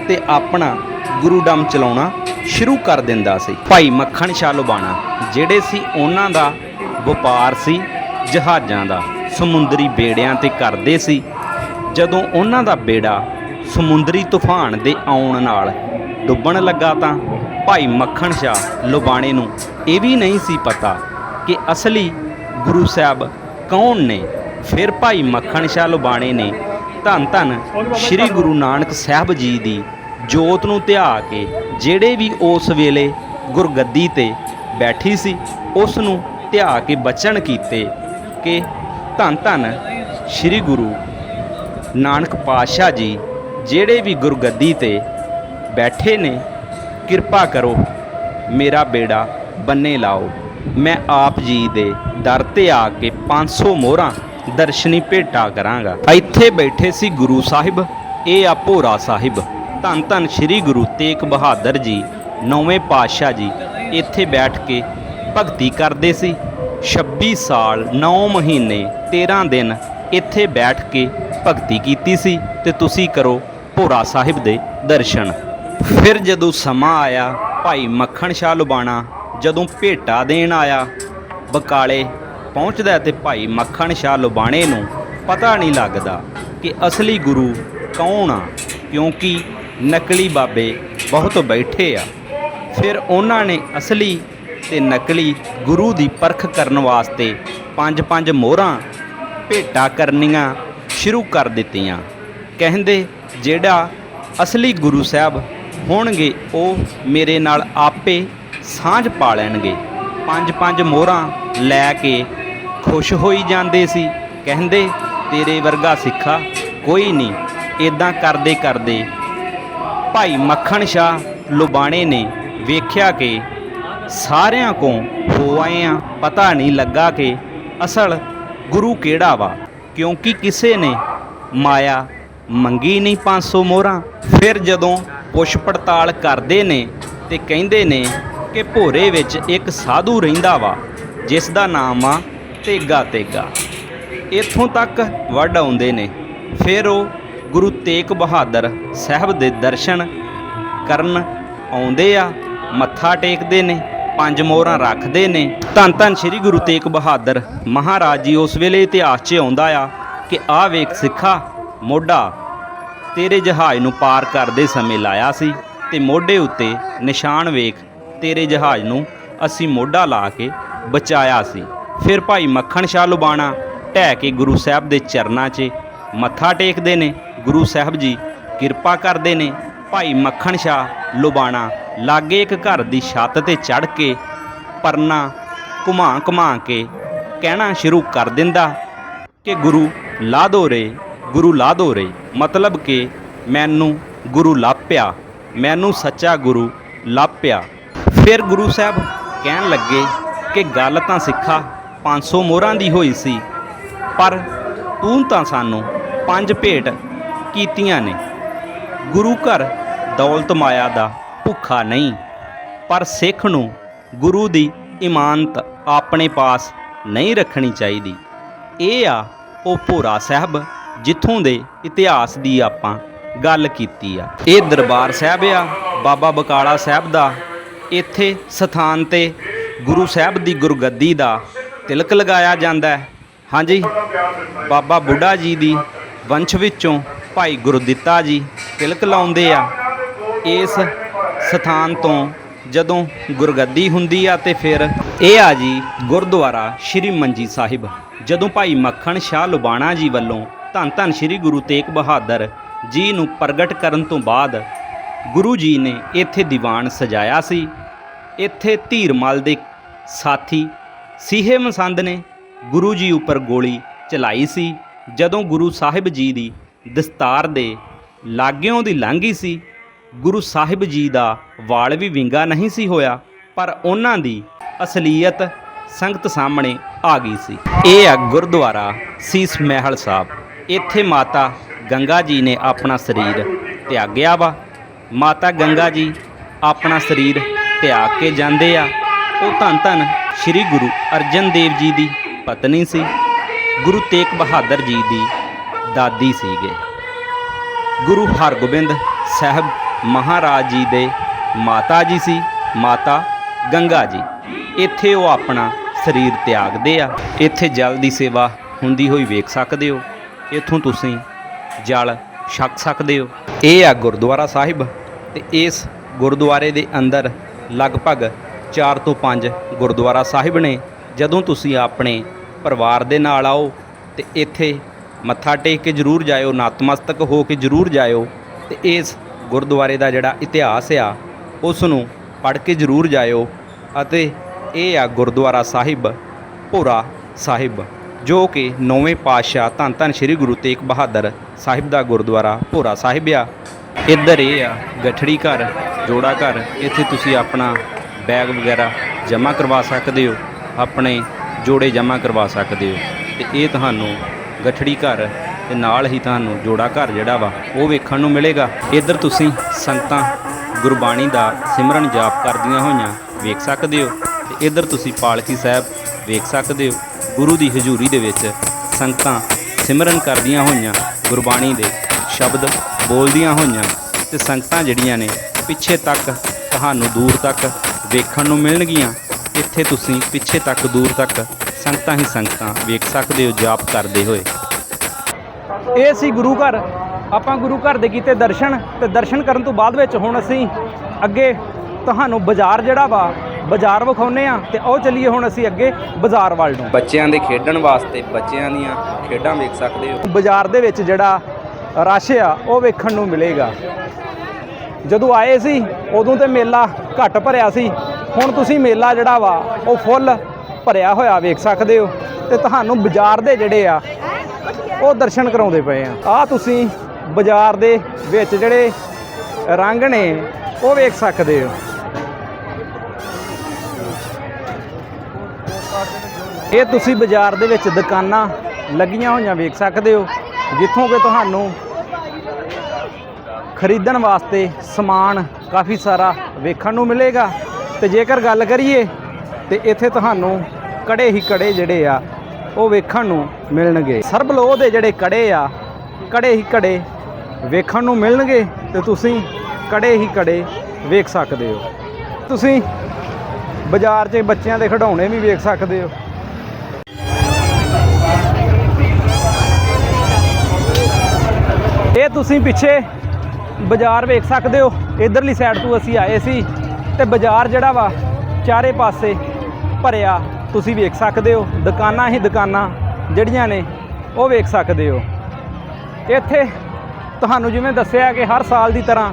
S3: ਤੇ ਆਪਣਾ ਗੁਰੂਡਮ ਚਲਾਉਣਾ ਸ਼ੁਰੂ ਕਰ ਦਿੰਦਾ ਸੀ। ਭਾਈ ਮੱਖਣ ਸ਼ਾਹ ਲੁਬਾਣਾ, ਜਿਹੜੇ ਸੀ ਉਹਨਾਂ ਦਾ ਵਪਾਰ ਸੀ ਜਹਾਜ਼ਾਂ ਦਾ, ਸਮੁੰਦਰੀ ਬੇੜਿਆਂ ਤੇ ਕਰਦੇ ਸੀ। ਜਦੋਂ ਉਹਨਾਂ ਦਾ ਬੇੜਾ ਸਮੁੰਦਰੀ ਤੂਫਾਨ ਦੇ ਆਉਣ ਨਾਲ ਡੁੱਬਣ ਲੱਗਾ ਤਾਂ ਭਾਈ ਮੱਖਣ ਸ਼ਾਹ ਲੁਬਾਣੇ ਨੂੰ ਇਹ ਵੀ ਨਹੀਂ ਸੀ ਪਤਾ ਕਿ ਅਸਲੀ ਗੁਰੂ ਸਾਹਿਬ ਕੌਣ ਨੇ। ਫਿਰ ਭਾਈ ਮੱਖਣ ਸ਼ਾਹ ਲੁਬਾਣੇ ਨੇ ਧੰਨ ਧੰਨ ਸ੍ਰੀ ਗੁਰੂ ਨਾਨਕ ਸਾਹਿਬ ਜੀ ਦੀ ਜੋਤ ਨੂੰ ਧਿਆ ਕੇ ਜਿਹੜੇ ਵੀ ਉਸ ਵੇਲੇ ਗੁਰਗੱਦੀ ਤੇ ਬੈਠੀ ਸੀ, ਉਸ ਨੂੰ ਧਿਆ ਕੇ ਬਚਨ ਕੀਤੇ ਕਿ ਧੰਨ ਧੰਨ ਸ੍ਰੀ ਗੁਰੂ ਨਾਨਕ ਪਾਤਸ਼ਾਹ ਜੀ ਜਿਹੜੇ ਵੀ ਗੁਰਗੱਦੀ ਤੇ ਬੈਠੇ ਨੇ, ਕਿਰਪਾ ਕਰੋ, ਮੇਰਾ ਬੇੜਾ ਬੰਨੇ ਲਾਓ। ਮੈਂ ਆਪ ਜੀ ਦੇ ਦਰ ਤੇ ਆ ਕੇ 500 ਮੋਹਰਾਂ ਦਰਸ਼ਨੀ ਭੇਟਾ ਕਰਾਂਗਾ। ਇੱਥੇ ਬੈਠੇ ਸੀ ਗੁਰੂ ਸਾਹਿਬ, ਇਹ ਆ ਭੋਰਾ ਸਾਹਿਬ। ਧੰਨ ਧੰਨ ਸ੍ਰੀ ਗੁਰੂ ਤੇਗ ਬਹਾਦਰ ਜੀ, ਨੌਵੇਂ ਪਾਤਸ਼ਾਹ ਜੀ, ਇੱਥੇ ਬੈਠ ਕੇ ਭਗਤੀ ਕਰਦੇ ਸੀ। 26 ਸਾਲ 9 ਮਹੀਨੇ 13 ਦਿਨ ਇੱਥੇ ਬੈਠ ਕੇ ਭਗਤੀ ਕੀਤੀ ਸੀ ਤੇ ਤੁਸੀਂ ਕਰੋ ਭੋਰਾ ਸਾਹਿਬ ਦੇ ਦਰਸ਼ਨ। ਫਿਰ ਜਦੋਂ ਸਮਾਂ ਆਇਆ, ਭਾਈ ਮੱਖਣ ਸ਼ਾਹ ਲੁਬਾਣਾ ਜਦੋਂ ਭੇਟਾ ਦੇਣ ਆਇਆ, ਬਕਾਲੇ ਪਹੁੰਚਦਾ ਤੇ ਭਾਈ ਮੱਖਣ ਸ਼ਾਹ ਲੁਬਾਣੇ ਨੂੰ ਪਤਾ ਨਹੀਂ ਲੱਗਦਾ ਕਿ ਅਸਲੀ ਗੁਰੂ ਕੌਣ ਆ, ਕਿਉਂਕਿ ਨਕਲੀ ਬਾਬੇ ਬਹੁਤ ਬੈਠੇ ਆ। ਫਿਰ ਉਹਨਾਂ ਨੇ ਅਸਲੀ ਤੇ ਨਕਲੀ ਗੁਰੂ ਦੀ ਪਰਖ ਕਰਨ ਵਾਸਤੇ ਪੰਜ ਪੰਜ ਮੋਹਰਾਂ ਭੇਟਾ ਕਰਨੀਆਂ ਸ਼ੁਰੂ ਕਰ ਦਿੱਤੀਆਂ। ਕਹਿੰਦੇ, ਜਿਹੜਾ ਅਸਲੀ ਗੁਰੂ ਸਾਹਿਬ ਹੋਣਗੇ, ਉਹ ਮੇਰੇ ਨਾਲ ਆਪੇ ਸਾਂਝ ਪਾ ਲੈਣਗੇ। ਪੰਜ ਪੰਜ ਮੋਹਰਾਂ ਲੈ ਕੇ ਖੁਸ਼ ਹੋਈ ਜਾਂਦੇ ਸੀ। ਕਹਿੰਦੇ, ਤੇਰੇ ਵਰਗਾ ਸਿੱਖਾ ਕੋਈ ਨਹੀਂ ਇਦਾਂ ਕਰਦੇ ਕਰਦੇ। ਭਾਈ ਮੱਖਣ ਸ਼ਾਹ ਲੁਬਾਣੇ ਨੇ ਵੇਖਿਆ ਕਿ ਸਾਰਿਆਂ ਕੋ ਹੋ ਆਏ ਆ, ਪਤਾ ਨਹੀਂ ਲੱਗਾ ਕਿ ਅਸਲ ਗੁਰੂ ਕਿਹੜਾ ਵਾ। ਕਿਉਂਕਿ ਕਿਸੇ ਨੇ ਮਾਇਆ ਮੰਗੀ ਨਹੀਂ 500 ਮੋਹਰਾਂ। ਫਿਰ ਜਦੋਂ ਪੁੱਛ ਪੜਤਾਲ ਕਰਦੇ ਨੇ ਤੇ ਕਹਿੰਦੇ ਨੇ ਕਿ ਭੋਰੇ ਵਿੱਚ ਇੱਕ ਸਾਧੂ ਰਹਿੰਦਾ ਵਾ, ਜਿਸ ਦਾ ਨਾਮ ਆ ਤੇਗਾ ਤੇਗਾ। ਇੱਥੋਂ ਤੱਕ ਵੱਢ ਆਉਂਦੇ ਨੇ। ਫਿਰ ਉਹ ਗੁਰੂ ਤੇਗ ਬਹਾਦਰ ਸਾਹਿਬ ਦੇ ਦਰਸ਼ਨ ਕਰਨ ਆਉਂਦੇ ਆ, ਮੱਥਾ ਟੇਕਦੇ ਨੇ, ਪੰਜ ਮੋਹਰਾਂ ਰੱਖਦੇ ਨੇ। ਧੰਨ ਧੰਨ ਸ੍ਰੀ ਗੁਰੂ ਤੇਗ ਬਹਾਦਰ ਮਹਾਰਾਜ ਜੀ ਉਸ ਵੇਲੇ ਇਤਿਹਾਸ 'ਚ ਆਉਂਦਾ ਆ ਕਿ ਆ ਵੇਖ ਸਿੱਖਾ, ਮੋਢਾ ਤੇਰੇ ਜਹਾਜ਼ ਨੂੰ ਪਾਰ ਕਰਦੇ ਸਮੇਂ ਲਾਇਆ ਸੀ ਤੇ ਮੋਢੇ ਉੱਤੇ ਨਿਸ਼ਾਨ ਵੇਖ ਤੇਰੇ ਜਹਾਜ਼ ਨੂੰ ਅਸੀਂ ਮੋਢਾ ਲਾ ਕੇ ਬਚਾਇਆ ਸੀ। ਫਿਰ ਭਾਈ ਮੱਖਣ ਸ਼ਾਹ ਲੁਬਾਣਾ ਢਹਿ ਕੇ ਗੁਰੂ ਸਾਹਿਬ ਦੇ ਚਰਨਾਂ 'ਚ ਮੱਥਾ ਟੇਕਦੇ ਨੇ। ਗੁਰੂ ਸਾਹਿਬ ਜੀ ਕਿਰਪਾ ਕਰਦੇ ਨੇ ਭਾਈ ਮੱਖਣ ਸ਼ਾਹ ਲੁਬਾਣਾ ਲਾਗੇ ਇੱਕ ਘਰ ਦੀ ਛੱਤ ਤੇ ਚੜ੍ਹ ਕੇ ਪਰਨਾ ਘੁਮਾ ਘੁਮਾ ਕੇ ਕਹਿਣਾ ਸ਼ੁਰੂ ਕਰ ਦਿੰਦਾ ਕਿ ਗੁਰੂ ਲਾ ਦੋ ਰੇ, ਗੁਰੂ ਲਾ ਦੋ ਰੇ। ਮਤਲਬ ਕਿ ਮੈਨੂੰ ਗੁਰੂ ਲਾਪਿਆ ਮੈਨੂੰ ਸੱਚਾ ਗੁਰੂ ਲਾਪਿਆ ਫਿਰ ਗੁਰੂ ਸਾਹਿਬ ਕਹਿਣ ਲੱਗੇ ਕਿ ਗੱਲ ਤਾਂ ਸਿੱਖਾ। 500 ਮੋਹਰਾਂ ਦੀ ਹੋਈ ਸੀ। ਪਰ ਤੂੰ ਤਾਂ ਸਾਨੂੰ ਪੰਜ ਭੇਟ ਕੀਤੀਆਂ ਨੇ। ਗੁਰੂ ਘਰ ਦੌਲਤ ਮਾਇਆ ਦਾ ਭੁੱਖਾ ਨਹੀਂ, ਪਰ ਸਿੱਖ ਨੂੰ ਗੁਰੂ ਦੀ ਇਮਾਨਤ ਆਪਣੇ ਪਾਸ ਨਹੀਂ ਰੱਖਣੀ ਚਾਹੀਦੀ। ਇਹ ਆ ਉਹ ਭੋਰਾ ਸਾਹਿਬ ਜਿੱਥੋਂ ਦੇ ਇਤਿਹਾਸ ਦੀ ਆਪਾਂ ਗੱਲ ਕੀਤੀ ਆ। ਇਹ ਦਰਬਾਰ ਸਾਹਿਬ ਆ, ਬਾਬਾ ਬਕਾਲਾ ਸਾਹਿਬ ਦਾ। ਇੱਥੇ ਸਥਾਨ ਤੇ ਗੁਰੂ ਸਾਹਿਬ ਦੀ ਗੁਰਗੱਦੀ ਦਾ ਤਿਲਕ ਲਗਾਇਆ ਜਾਂਦਾ ਹੈ। ਹਾਂਜੀ, ਬਾਬਾ ਬੁੱਢਾ ਜੀ ਦੀ ਵੰਸ਼ ਵਿੱਚੋਂ ਭਾਈ ਗੁਰਦਿੱਤਾ ਜੀ ਤਿਲਕ ਲਾਉਂਦੇ ਆ। ਇਸ ਸਥਾਨ ਤੋਂ ਜਦੋਂ ਗੁਰਗੱਦੀ ਹੁੰਦੀ ਆ ਤੇ ਫਿਰ ਇਹ ਆ ਜੀ ਗੁਰਦੁਆਰਾ ਸ਼੍ਰੀ ਮੰਜੀ ਸਾਹਿਬ। ਜਦੋਂ ਭਾਈ ਮੱਖਣ ਸ਼ਾਹ ਲੁਬਾਣਾ ਜੀ ਵੱਲੋਂ ਧੰਨ ਧੰਨ ਸ਼੍ਰੀ ਗੁਰੂ ਤੇਗ ਬਹਾਦਰ ਜੀ ਨੂੰ ਪ੍ਰਗਟ ਕਰਨ ਤੋਂ ਬਾਅਦ ਗੁਰੂ ਜੀ ਨੇ ਇੱਥੇ ਦੀਵਾਨ ਸਜਾਇਆ ਸੀ। ਇੱਥੇ ਧੀਰਮਲ ਦੇ ਸਾਥੀ ਸੀਹੇ ਮਸੰਦ ਨੇ ਗੁਰੂ ਜੀ ਉੱਪਰ ਗੋਲੀ ਚਲਾਈ ਸੀ, ਜਦੋਂ ਗੁਰੂ ਸਾਹਿਬ ਜੀ ਦੀ ਦਸਤਾਰ ਦੇ ਲਾਗਿਓਂ ਦੀ ਲੰਘੀ ਸੀ, ਗੁਰੂ ਸਾਹਿਬ ਜੀ ਦਾ ਵਾਲ ਵੀ ਵਿੰਗਾ ਨਹੀਂ ਸੀ ਹੋਇਆ, ਪਰ ਉਹਨਾਂ ਦੀ ਅਸਲੀਅਤ ਸੰਗਤ ਸਾਹਮਣੇ ਆ ਗਈ ਸੀ। ਇਹ ਆ ਗੁਰਦੁਆਰਾ ਸੀਸ ਮਹਿਲ ਸਾਹਿਬ। ਇੱਥੇ ਮਾਤਾ ਗੰਗਾ ਜੀ ਨੇ ਆਪਣਾ ਸਰੀਰ ਤਿਆਗਿਆ ਵਾ। ਮਾਤਾ ਗੰਗਾ ਜੀ ਆਪਣਾ ਸਰੀਰ ਤਿਆਗ ਕੇ ਜਾਂਦੇ ਆ। ਉਹ ਧੰਨ ਧੰਨ ਸ੍ਰੀ ਗੁਰੂ ਅਰਜਨ ਦੇਵ ਜੀ ਦੀ ਪਤਨੀ ਸੀ, ਗੁਰੂ ਤੇਗ ਬਹਾਦਰ ਜੀ ਦੀ ਦਾਦੀ ਸੀਗੇ। ਗੁਰੂ ਹਰਗੋਬਿੰਦ ਸਾਹਿਬ ਮਹਾਰਾਜ ਜੀ ਦੇ ਮਾਤਾ ਜੀ ਸੀ, ਮਾਤਾ ਗੰਗਾ ਜੀ। ਇੱਥੇ ਉਹ ਆਪਣਾ ਸਰੀਰ ਤਿਆਗਦੇ ਆ। ਇੱਥੇ ਜਲ ਦੀ ਸੇਵਾ ਹੁੰਦੀ ਹੋਈ ਵੇਖ ਸਕਦੇ ਹੋ। ਇੱਥੋਂ ਤੁਸੀਂ ਜਲ ਛਕ ਸਕਦੇ ਹੋ। ਇਹ ਆ ਗੁਰਦੁਆਰਾ ਸਾਹਿਬ ਤੇ ਇਸ ਗੁਰਦੁਆਰੇ ਦੇ ਅੰਦਰ ਲਗਭਗ 4 ਤੋਂ 5 ਗੁਰਦੁਆਰਾ ਸਾਹਿਬ ਨੇ। ਜਦੋਂ ਤੁਸੀਂ ਆਪਣੇ ਪਰਿਵਾਰ ਦੇ ਨਾਲ ਆਓ ਤੇ ਇੱਥੇ ਮੱਥਾ ਟੇਕ ਕੇ ਜ਼ਰੂਰ ਜਾਇਓ, ਨਤਮਸਤਕ ਹੋ ਕੇ ਜ਼ਰੂਰ ਜਾਇਓ, ਤੇ ਇਸ ਗੁਰਦੁਆਰੇ ਦਾ ਜਿਹੜਾ ਇਤਿਹਾਸ ਆ ਉਸ ਨੂੰ ਪੜ੍ਹ ਕੇ ਜ਼ਰੂਰ ਜਾਇਓ ਅਤੇ ਇਹ ਆ ਗੁਰਦੁਆਰਾ ਸਾਹਿਬ, ਭੋਰਾ ਸਾਹਿਬ, ਜੋ ਕਿ ਨੌਵੇਂ ਪਾਤਸ਼ਾਹ ਧੰਨ ਧੰਨ ਸ੍ਰੀ ਗੁਰੂ ਤੇਗ ਬਹਾਦਰ ਸਾਹਿਬ ਦਾ ਗੁਰਦੁਆਰਾ ਭੋਰਾ ਸਾਹਿਬ ਆ। ਇੱਧਰ ਇਹ ਆ, ਗਠੜੀ ਘਰ, ਜੋੜਾ ਘਰ, ਇੱਥੇ ਤੁਸੀਂ ਆਪਣਾ ਬੈਗ ਵਗੈਰਾ ਜਮ੍ਹਾਂ ਕਰਵਾ ਸਕਦੇ ਹੋ, ਆਪਣੇ ਜੋੜੇ ਜਮ੍ਹਾਂ ਕਰਵਾ ਸਕਦੇ ਹੋ। ਤੇ ਇਹ ਤੁਹਾਨੂੰ ਗਠੜੀ ਘਰ ਤੇ ਨਾਲ ਹੀ ਤੁਹਾਨੂੰ ਜੋੜਾ ਘਰ ਜਿਹੜਾ ਵਾ, ਉਹ ਵੇਖਣ ਨੂੰ ਮਿਲੇਗਾ। ਇੱਧਰ ਤੁਸੀਂ ਸੰਗਤਾਂ ਗੁਰਬਾਣੀ ਦਾ ਸਿਮਰਨ ਜਾਪ ਕਰਦੀਆਂ ਹੋਈਆਂ ਵੇਖ ਸਕਦੇ ਹੋ ਤੇ ਇੱਧਰ ਤੁਸੀਂ ਪਾਲਕੀ ਸਾਹਿਬ ਵੇਖ ਸਕਦੇ ਹੋ, ਗੁਰੂ ਦੀ ਹਜ਼ੂਰੀ ਦੇ ਵਿੱਚ ਸੰਗਤਾਂ ਸਿਮਰਨ ਕਰਦੀਆਂ ਹੋਈਆਂ, ਗੁਰਬਾਣੀ ਦੇ ਸ਼ਬਦ ਬੋਲਦੀਆਂ ਹੋਈਆਂ ਤੇ ਸੰਗਤਾਂ ਜਿਹੜੀਆਂ ਨੇ ਪਿੱਛੇ ਤੱਕ, ਤੁਹਾਨੂੰ ਦੂਰ ਤੱਕ ਵੇਖਣ ਨੂੰ ਮਿਲਣਗੀਆਂ। ਇੱਥੇ ਤੁਸੀਂ ਪਿੱਛੇ ਤੱਕ ਦੂਰ ਤੱਕ ਸੰਗਤਾਂ ਹੀ ਸੰਗਤਾਂ ਵੇਖ ਸਕਦੇ ਹੋ ਜਾਪ ਕਰਦੇ ਹੋਏ।
S2: ਇਹ ਸੀ ਗੁਰੂ ਘਰ। ਆਪਾਂ ਗੁਰੂ ਘਰ ਦੇ ਕੀਤੇ ਦਰਸ਼ਨ ਤੇ ਦਰਸ਼ਨ ਕਰਨ ਤੋਂ ਬਾਅਦ ਵਿੱਚ ਹੁਣ ਅਸੀਂ ਅੱਗੇ ਤੁਹਾਨੂੰ ਬਾਜ਼ਾਰ ਜਿਹੜਾ ਵਾ ਬਾਜ਼ਾਰ ਵਿਖਾਉਨੇ ਆ ਤੇ ਉਹ ਚੱਲੀਏ ਹੁਣ ਅਸੀਂ ਅੱਗੇ ਬਾਜ਼ਾਰ ਵੱਲ ਨੂੰ।
S3: ਬੱਚਿਆਂ ਦੇ ਖੇਡਣ ਵਾਸਤੇ ਬੱਚਿਆਂ ਦੀਆਂ ਖੇਡਾਂ ਵੇਖ ਸਕਦੇ ਹੋ।
S2: ਬਾਜ਼ਾਰ ਦੇ ਵਿੱਚ ਜਿਹੜਾ ਰਸ਼ ਆ ਉਹ ਵੇਖਣ ਨੂੰ ਮਿਲੇਗਾ। ਜਦੋਂ ਆਏ ਸੀ, ਉਦੋਂ ਤੇ ਮੇਲਾ ਘੱਟ ਭਰਿਆ ਸੀ। ਹੁਣ ਤੁਸੀਂ ਮੇਲਾ ਜਿਹੜਾ ਵਾ, ਉਹ ਫੁੱਲ ਭਰਿਆ ਹੋਇਆ ਵੇਖ ਸਕਦੇ ਹੋ। ਤੇ ਤੁਹਾਨੂੰ ਬਾਜ਼ਾਰ ਦੇ ਜਿਹੜੇ ਆ, ਉਹ ਦਰਸ਼ਨ ਕਰਾਉਂਦੇ ਪਏ ਆ। ਆ ਤੁਸੀਂ ਬਾਜ਼ਾਰ ਦੇ ਵਿੱਚ ਜਿਹੜੇ ਰੰਗ ਨੇ, ਉਹ ਵੇਖ ਸਕਦੇ ਹੋ। ਇਹ ਤੁਸੀਂ ਬਾਜ਼ਾਰ ਦੇ ਵਿੱਚ ਦੁਕਾਨਾਂ ਲੱਗੀਆਂ ਹੋਈਆਂ ਵੇਖ ਸਕਦੇ ਹੋ, ਜਿੱਥੋਂ ਕਿ ਤੁਹਾਨੂੰ ਖਰੀਦਣ ਵਾਸਤੇ ਸਮਾਨ ਕਾਫੀ ਸਾਰਾ ਵੇਖਣ ਨੂੰ ਮਿਲੇਗਾ। ਤੇ ਜੇਕਰ ਗੱਲ ਕਰੀਏ, ਤੇ ਇੱਥੇ ਤੁਹਾਨੂੰ ਕੜੇ ਹੀ ਕੜੇ ਜਿਹੜੇ ਆ, ਉਹ ਵੇਖਣ ਨੂੰ ਮਿਲਣਗੇ। ਸਰਬਲੋਹ ਦੇ ਜਿਹੜੇ ਕੜੇ ਆ, ਕੜੇ ਹੀ ਕੜੇ ਵੇਖਣ ਨੂੰ ਮਿਲਣਗੇ ਤੇ ਤੁਸੀਂ ਕੜੇ ਹੀ ਕੜੇ ਵੇਖ ਸਕਦੇ ਹੋ। ਤੁਸੀਂ ਬਾਜ਼ਾਰ 'ਚ ਬੱਚਿਆਂ ਦੇ ਖਿਡੌਣੇ ਵੀ ਵੇਖ ਸਕਦੇ ਹੋ। ਇਹ ਤੁਸੀਂ ਪਿੱਛੇ ਬਾਜ਼ਾਰ ਵੇਖ ਸਕਦੇ ਹੋ। ਇਧਰਲੀ ਸਾਈਡ ਤੋਂ ਅਸੀਂ ਆਏ ਸੀ ਤੇ ਬਾਜ਼ਾਰ ਜਿਹੜਾ ਵਾ ਚਾਰੇ ਪਾਸੇ ਭਰਿਆ। ਤੁਸੀਂ ਵੇਖ ਸਕਦੇ ਹੋ ਦੁਕਾਨਾਂ ਹੀ ਦੁਕਾਨਾਂ ਜਿਹੜੀਆਂ ਨੇ ਉਹ ਵੇਖ ਸਕਦੇ ਹੋ। ਇੱਥੇ ਤੁਹਾਨੂੰ ਜਿਵੇਂ ਦੱਸਿਆ ਕਿ ਹਰ ਸਾਲ ਦੀ ਤਰ੍ਹਾਂ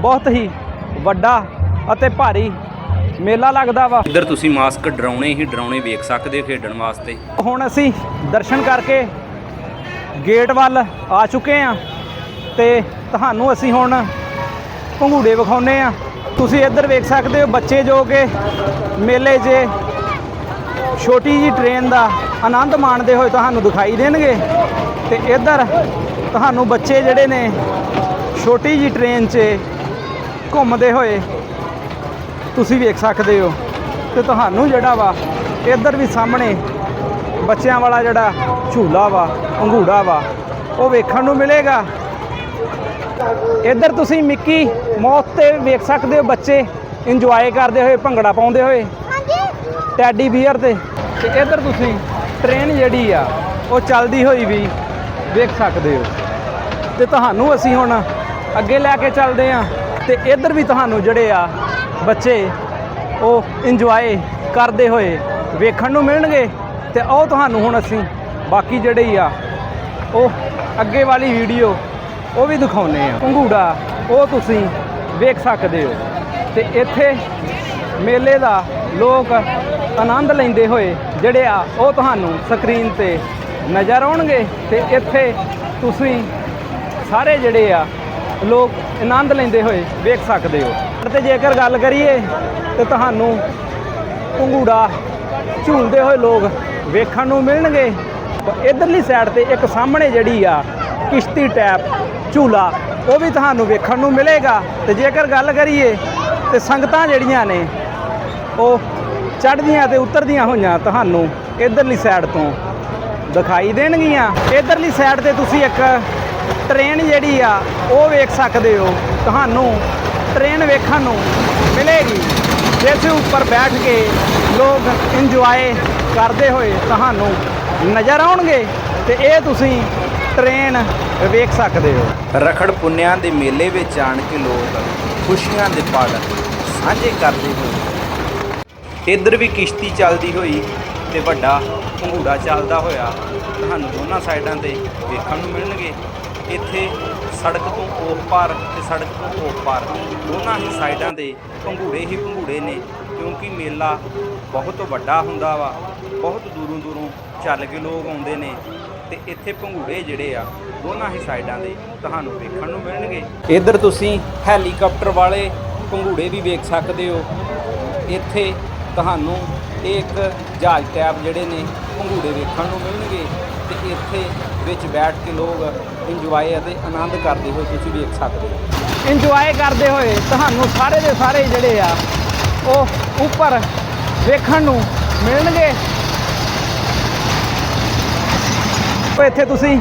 S2: ਬਹੁਤ ਹੀ ਵੱਡਾ ਅਤੇ ਭਾਰੀ ਮੇਲਾ ਲੱਗਦਾ ਵਾ।
S3: ਇੱਧਰ ਤੁਸੀਂ ਮਾਸਕ ਡਰਾਉਣੇ ਹੀ ਡਰਾਉਣੇ ਵੇਖ ਸਕਦੇ ਹੋ ਖੇਡਣ ਵਾਸਤੇ।
S2: ਹੁਣ ਅਸੀਂ ਦਰਸ਼ਨ ਕਰਕੇ ਗੇਟ ਵੱਲ ਆ ਚੁੱਕੇ ਹਾਂ। ਤੇ ਤੁਹਾਨੂੰ ਅਸੀਂ ਹੁਣ ਪੰਘੂੜੇ ਵਿਖਾਉਨੇ ਆ ਤੁਸੀਂ ਇੱਧਰ ਵੇਖ ਸਕਦੇ ਹੋ ਬੱਚੇ ਜੋ ਕਿ ਮੇਲੇ 'ਚ ਛੋਟੀ ਜੀ ਟ੍ਰੇਨ ਦਾ ਆਨੰਦ ਮਾਣਦੇ ਹੋਏ ਤੁਹਾਨੂੰ ਦਿਖਾਈ ਦੇਣਗੇ। ਤੇ ਇੱਧਰ ਤੁਹਾਨੂੰ ਬੱਚੇ ਜਿਹੜੇ ਨੇ ਛੋਟੀ ਜੀ ਟ੍ਰੇਨ 'ਚ ਘੁੰਮਦੇ ਹੋਏ ਤੁਸੀਂ ਵੇਖ ਸਕਦੇ ਹੋ। ਤੇ ਤੁਹਾਨੂੰ ਜਿਹੜਾ ਵਾ, ਇੱਧਰ ਵੀ ਸਾਹਮਣੇ ਬੱਚਿਆਂ ਵਾਲਾ ਜਿਹੜਾ ਝੂਲਾ ਵਾ ਅੰਗੂੜਾ ਵਾ, ਉਹ ਵੇਖਣ ਨੂੰ ਮਿਲੇਗਾ। ਇੱਧਰ ਤੁਸੀਂ ਮਿੱਕੀ ਮੌਤ ਤੇ ਵੇਖ ਸਕਦੇ ਹੋ ਬੱਚੇ ਇੰਜੋਏ ਕਰਦੇ ਹੋਏ ਭੰਗੜਾ ਪਾਉਂਦੇ ਹੋਏ। ਟੈਡੀ ਬੀਅਰ ਤੇ। ਤੇ ਇੱਧਰ ਤੁਸੀਂ ਟ੍ਰੇਨ ਜਿਹੜੀ ਆ ਉਹ ਚੱਲਦੀ ਹੋਈ ਵੀ ਵੇਖ ਸਕਦੇ ਹੋ। ਤੇ ਤੁਹਾਨੂੰ ਅਸੀਂ ਹੁਣ ਅੱਗੇ ਲੈ ਕੇ ਚੱਲਦੇ ਆ ਤੇ ਇੱਧਰ ਵੀ ਤੁਹਾਨੂੰ ਜਿਹੜੇ ਆ ਬੱਚੇ ਉਹ ਇੰਜੋਏ ਕਰਦੇ ਹੋਏ ਵੇਖਣ ਨੂੰ ਮਿਲਣਗੇ। ਤੇ ਉਹ ਤੁਹਾਨੂੰ ਹੁਣ ਅਸੀਂ ਬਾਕੀ ਜਿਹੜੇ ਆ ਉਹ ਅੱਗੇ ਵਾਲੀ ਵੀਡੀਓ ਉਹ ਵੀ ਦਿਖਾਉਨੇ ਆ ਪੰਘੂੜਾ, ਉਹ ਤੁਸੀਂ ਵੇਖ ਸਕਦੇ ਹੋ। ਤੇ ਇੱਥੇ ਮੇਲੇ ਦਾ ਲੋਕ ਆਨੰਦ ਲੈਂਦੇ ਹੋਏ ਜਿਹੜੇ ਆ, ਉਹ ਤੁਹਾਨੂੰ ਸਕਰੀਨ ਤੇ ਨਜ਼ਰ ਆਉਣਗੇ। ਤੇ ਇੱਥੇ ਤੁਸੀਂ ਸਾਰੇ ਜਿਹੜੇ ਆ, ਲੋਕ ਆਨੰਦ ਲੈਂਦੇ ਹੋਏ ਵੇਖ ਸਕਦੇ ਹੋ। ਤੇ ਜੇਕਰ ਗੱਲ ਕਰੀਏ, ਤੇ ਤੁਹਾਨੂੰ ਪੰਘੂੜਾ ਝੂਲਦੇ ਹੋਏ ਲੋਕ ਵੇਖਣ ਨੂੰ ਮਿਲਣਗੇ। ਇਧਰਲੀ ਸਾਈਡ ਤੇ ਇੱਕ ਸਾਹਮਣੇ ਜਿਹੜੀ ਆ, ਕਿਸ਼ਤੀ ਟੈਪ ਝੂਲਾ, ਉਹ ਵੀ ਤੁਹਾਨੂੰ ਵੇਖਣ ਨੂੰ ਮਿਲੇਗਾ। ਤੇ ਜੇਕਰ ਗੱਲ ਕਰੀਏ, ਤੇ ਸੰਗਤਾਂ ਜਿਹੜੀਆਂ ਨੇ, ਉਹ ਚੜ੍ਹਦੀਆਂ ਤੇ ਉਤਰਦੀਆਂ ਹੋਈਆਂ ਤੁਹਾਨੂੰ ਇਧਰਲੀ ਸਾਈਡ ਤੋਂ ਦਿਖਾਈ ਦੇਣਗੀਆਂ। ਇਧਰਲੀ ਸਾਈਡ ਤੇ ਤੁਸੀਂ ਇੱਕ ਟ੍ਰੇਨ ਜਿਹੜੀ ਆ, ਉਹ ਵੇਖ ਸਕਦੇ ਹੋ। ਤੁਹਾਨੂੰ ਟ੍ਰੇਨ ਵੇਖਣ ਨੂੰ ਮਿਲੇਗੀ। ਜਿਸ ਉੱਪਰ ਬੈਠ ਕੇ ਲੋਕ ਇੰਜੋਏ ਕਰਦੇ ਹੋਏ ਤੁਹਾਨੂੰ ਨਜ਼ਰ ਆਉਣਗੇ। ਤੇ ਇਹ ਤੁਸੀਂ ਟ੍ਰੇਨ ਵੇਖ ਸਕਦੇ ਹੋ।
S3: ਰਖੜ ਪੁੰਨਿਆਂ ਦੇ ਮੇਲੇ ਵਿੱਚ ਆਣ ਕੇ ਲੋਕ ਖੁਸ਼ੀਆਂ ਦੇ ਪਲ ਸਾਂਝੇ ਕਰਦੇ ਹੋਏ। ਇੱਧਰ ਵੀ ਕਿਸ਼ਤੀ ਚੱਲਦੀ ਹੋਈ ਤੇ ਵੱਡਾ ਭੰਗੂੜਾ ਚੱਲਦਾ ਹੋਇਆ ਤੁਹਾਨੂੰ ਦੋਨਾਂ ਸਾਈਡਾਂ ਤੇ ਵੇਖਣ ਨੂੰ ਮਿਲਣਗੇ। ਇੱਥੇ ਸੜਕ ਤੋਂ ਉਹ ਪਾਰ ਤੇ ਸੜਕ ਤੋਂ ਉਹ ਪਾਰ। ਦੋਨਾਂ ਹੀ ਸਾਈਡਾਂ ਦੇ ਭੰਗੂੜੇ ਹੀ ਭੰਗੂੜੇ ਨੇ, ਕਿਉਂਕਿ ਮੇਲਾ ਬਹੁਤ ਵੱਡਾ ਹੁੰਦਾ ਵਾ। ਬਹੁਤ ਦੂਰੋਂ ਦੂਰੋਂ ਚੱਲ ਕੇ ਲੋਕ ਆਉਂਦੇ ਨੇ। ਤੇ ਇੱਥੇ ਭੰਗੂੜੇ ਜਿਹੜੇ ਆ ਦੋਨਾਂ ਹੀ ਸਾਈਡਾਂ ਦੇ ਤੁਹਾਨੂੰ ਵੇਖਣ ਨੂੰ ਮਿਲਣਗੇ। ਇੱਧਰ ਤੁਸੀਂ ਹੈਲੀਕਾਪਟਰ ਵਾਲੇ ਭੰਗੂੜੇ ਵੀ ਵੇਖ ਸਕਦੇ ਹੋ। ਇੱਥੇ ਤੁਹਾਨੂੰ ਇਹ ਇੱਕ ਜਹਾਜ਼ ਟੈਪ ਜਿਹੜੇ ਨੇ ਭੰਗੂੜੇ ਵੇਖਣ ਨੂੰ ਮਿਲਣਗੇ ਤੇ ਇੱਥੇ ਵਿੱਚ ਬੈਠ ਕੇ ਲੋਕ ਇੰਜੋਏ ਅਤੇ ਆਨੰਦ ਕਰਦੇ ਹੋਏ ਤੁਸੀਂ ਵੇਖ ਸਕਦੇ ਹੋ।
S2: ਇੰਜੋਏ ਕਰਦੇ ਹੋਏ ਤੁਹਾਨੂੰ ਸਾਰੇ ਦੇ ਸਾਰੇ ਜਿਹੜੇ ਆ ਉਹ ਉੱਪਰ ਵੇਖਣ ਨੂੰ ਮਿਲਣਗੇ। ਉਹ ਇੱਥੇ ਤੁਸੀਂ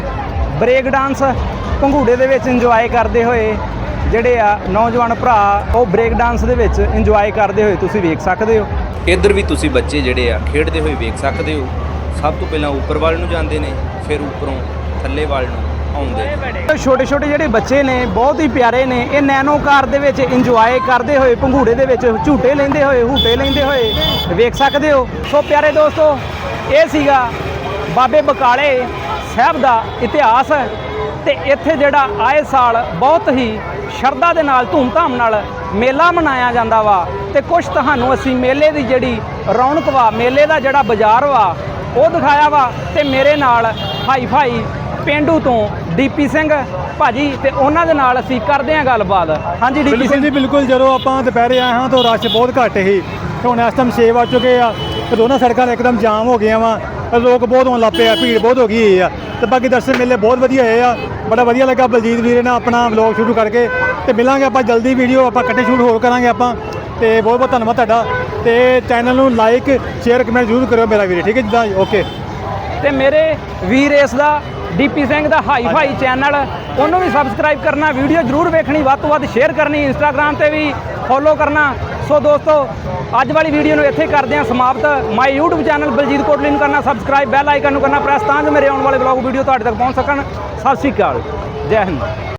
S2: ਬ੍ਰੇਕ ਡਾਂਸ ਭੰਗੂੜੇ ਦੇ ਵਿੱਚ ਇੰਜੋਏ ਕਰਦੇ ਹੋਏ ਜਿਹੜੇ ਆ ਨੌਜਵਾਨ ਭਰਾ ਉਹ ਬ੍ਰੇਕ ਡਾਂਸ ਦੇ ਵਿੱਚ ਇੰਜੋਏ ਕਰਦੇ ਹੋਏ ਤੁਸੀਂ ਵੇਖ ਸਕਦੇ ਹੋ।
S3: ਇੱਧਰ ਵੀ ਤੁਸੀਂ ਬੱਚੇ ਜਿਹੜੇ ਆ ਖੇਡਦੇ ਹੋਏ ਵੇਖ ਸਕਦੇ ਹੋ। ਸਭ ਤੋਂ ਪਹਿਲਾਂ ਉੱਪਰ ਵੱਲ ਨੂੰ ਜਾਂਦੇ ਨੇ ਫਿਰ ਉੱਪਰੋਂ ਥੱਲੇ ਵੱਲ ਨੂੰ ਆਉਂਦੇ ਨੇ।
S2: ਛੋਟੇ ਛੋਟੇ ਜਿਹੜੇ ਬੱਚੇ ਨੇ ਬਹੁਤ ਹੀ ਪਿਆਰੇ ਨੇ ਇਹ ਨੈਨੋ ਕਾਰ ਦੇ ਵਿੱਚ ਇੰਜੋਏ ਕਰਦੇ ਹੋਏ ਭੰਗੂੜੇ ਦੇ ਵਿੱਚ ਝੂਟੇ ਲੈਂਦੇ ਹੋਏ ਹੂਟੇ ਲੈਂਦੇ ਹੋਏ ਵੇਖ ਸਕਦੇ ਹੋ। ਸੋ ਪਿਆਰੇ ਦੋਸਤੋ ਇਹ ਸੀਗਾ ਬਾਬੇ ਬਕਾਲੇ ਸਾਹਿਬ ਦਾ ਇਤਿਹਾਸ ਤੇ ਇੱਥੇ ਜਿਹੜਾ ਆਏ ਸਾਲ ਬਹੁਤ ਹੀ ਸ਼ਰਧਾ ਦੇ ਨਾਲ ਧੂਮਧਾਮ ਨਾਲ ਮੇਲਾ ਮਨਾਇਆ ਜਾਂਦਾ ਵਾ ਤੇ ਕੁਝ ਤੁਹਾਨੂੰ ਅਸੀਂ ਮੇਲੇ ਦੀ ਜਿਹੜੀ ਰੌਣਕ ਵਾ ਮੇਲੇ ਦਾ ਜਿਹੜਾ ਬਾਜ਼ਾਰ ਵਾ ਉਹ ਦਿਖਾਇਆ ਵਾ ਤੇ ਮੇਰੇ ਨਾਲ ਹਾਈ ਫਾਈ ਪਿੰਡੂ ਤੋਂ ਡੀਪੀ ਸਿੰਘ ਭਾਜੀ ਤੇ ਉਹਨਾਂ ਦੇ ਨਾਲ ਅਸੀਂ ਕਰਦੇ ਹਾਂ ਗੱਲਬਾਤ। ਹਾਂਜੀ ਡੀਪੀ ਸਿੰਘ
S1: ਜੀ ਬਿਲਕੁਲ ਜਦੋਂ ਆਪਾਂ ਦੁਪਹਿਰੇ ਆਏ ਹਾਂ ਤਾਂ ਰਸ਼ ਬਹੁਤ ਘੱਟ ਸੀ। ਹੁਣ ਇਸ ਟਾਈਮ 6 ਵੱਜ ਚੁੱਕੇ ਆ ਤੇ ਦੋਨਾਂ ਸੜਕਾਂ ਇੱਕਦਮ ਜਾਮ ਹੋ ਗਈਆਂ ਵਾ। ਲੋਕ ਬਹੁਤ ਹੋਣ ਲੱਗ ਪਏ ਆ ਭੀੜ ਬਹੁਤ ਹੋ ਗਈ ਆ। ਤੇ ਬਾਕੀ ਦਰਸ਼ਨ ਮੇਲੇ ਬਹੁਤ ਵਧੀਆ ਹੋਏ ਆ। ਬੜਾ ਵਧੀਆ ਲੱਗਾ ਬਲਜੀਤ ਵੀਰੇ ਨੇ ਆਪਣਾ ਵਲੌਗ ਸ਼ੁਰੂ ਕਰਕੇ। ਤੇ ਮਿਲਾਂਗੇ ਆਪਾਂ ਜਲਦੀ ਵੀਡੀਓ ਆਪਾਂ ਇਕੱਠੇ ਸ਼ੂਟ ਹੋਰ ਕਰਾਂਗੇ ਆਪਾਂ। ਤੇ ਬਹੁਤ ਬਹੁਤ ਧੰਨਵਾਦ ਤੁਹਾਡਾ। ਤੇ ਚੈਨਲ ਨੂੰ ਲਾਈਕ ਸ਼ੇਅਰ ਕਮੈਂਟ ਜ਼ਰੂਰ ਕਰਿਓ ਮੇਰਾ ਵੀਰੇ ਠੀਕ ਹੈ ਜਿੱਦਾਂ ਓਕੇ
S2: ਤੇ ਮੇਰੇ ਵੀਰ ਇਸ ਦਾ ਡੀਪੀ ਸਿੰਘ ਦਾ ਹਾਈ ਫਾਈ ਚੈਨਲ ਉਹਨੂੰ ਵੀ ਸਬਸਕ੍ਰਾਈਬ ਕਰਨਾ ਵੀਡੀਓ ਜਰੂਰ ਵੇਖਣੀ ਵੱਧ ਤੋਂ ਵੱਧ ਸ਼ੇਅਰ ਕਰਨੀ ਇੰਸਟਾਗ੍ਰam ਤੇ ਵੀ ਫੋਲੋ ਕਰਨਾ। ਸੋ ਦੋਸਤੋ, ਅੱਜ ਵਾਲੀ ਵੀਡੀਓ ਨੂੰ ਇੱਥੇ ਕਰਦੇ ਹਾਂ ਸਮਾਪਤ। My YouTube channel Baljit Kotli ਨੂੰ ਕਰਨਾ ਸਬਸਕ੍ਰਾਈਬ ਬੈਲ ਆਈਕਨ ਨੂੰ ਕਰਨਾ ਪ੍ਰੈਸ ਤਾਂ ਜੋ ਮੇਰੇ ਆਉਣ ਵਾਲੇ ਵਲੌਗ ਵੀਡੀਓ ਤੁਹਾਡੇ ਤੱਕ ਪਹੁੰਚ ਸਕਣ। ਸਤਿ ਸ਼੍ਰੀ ਅਕਾਲ, ਜੈ ਹਿੰਦ।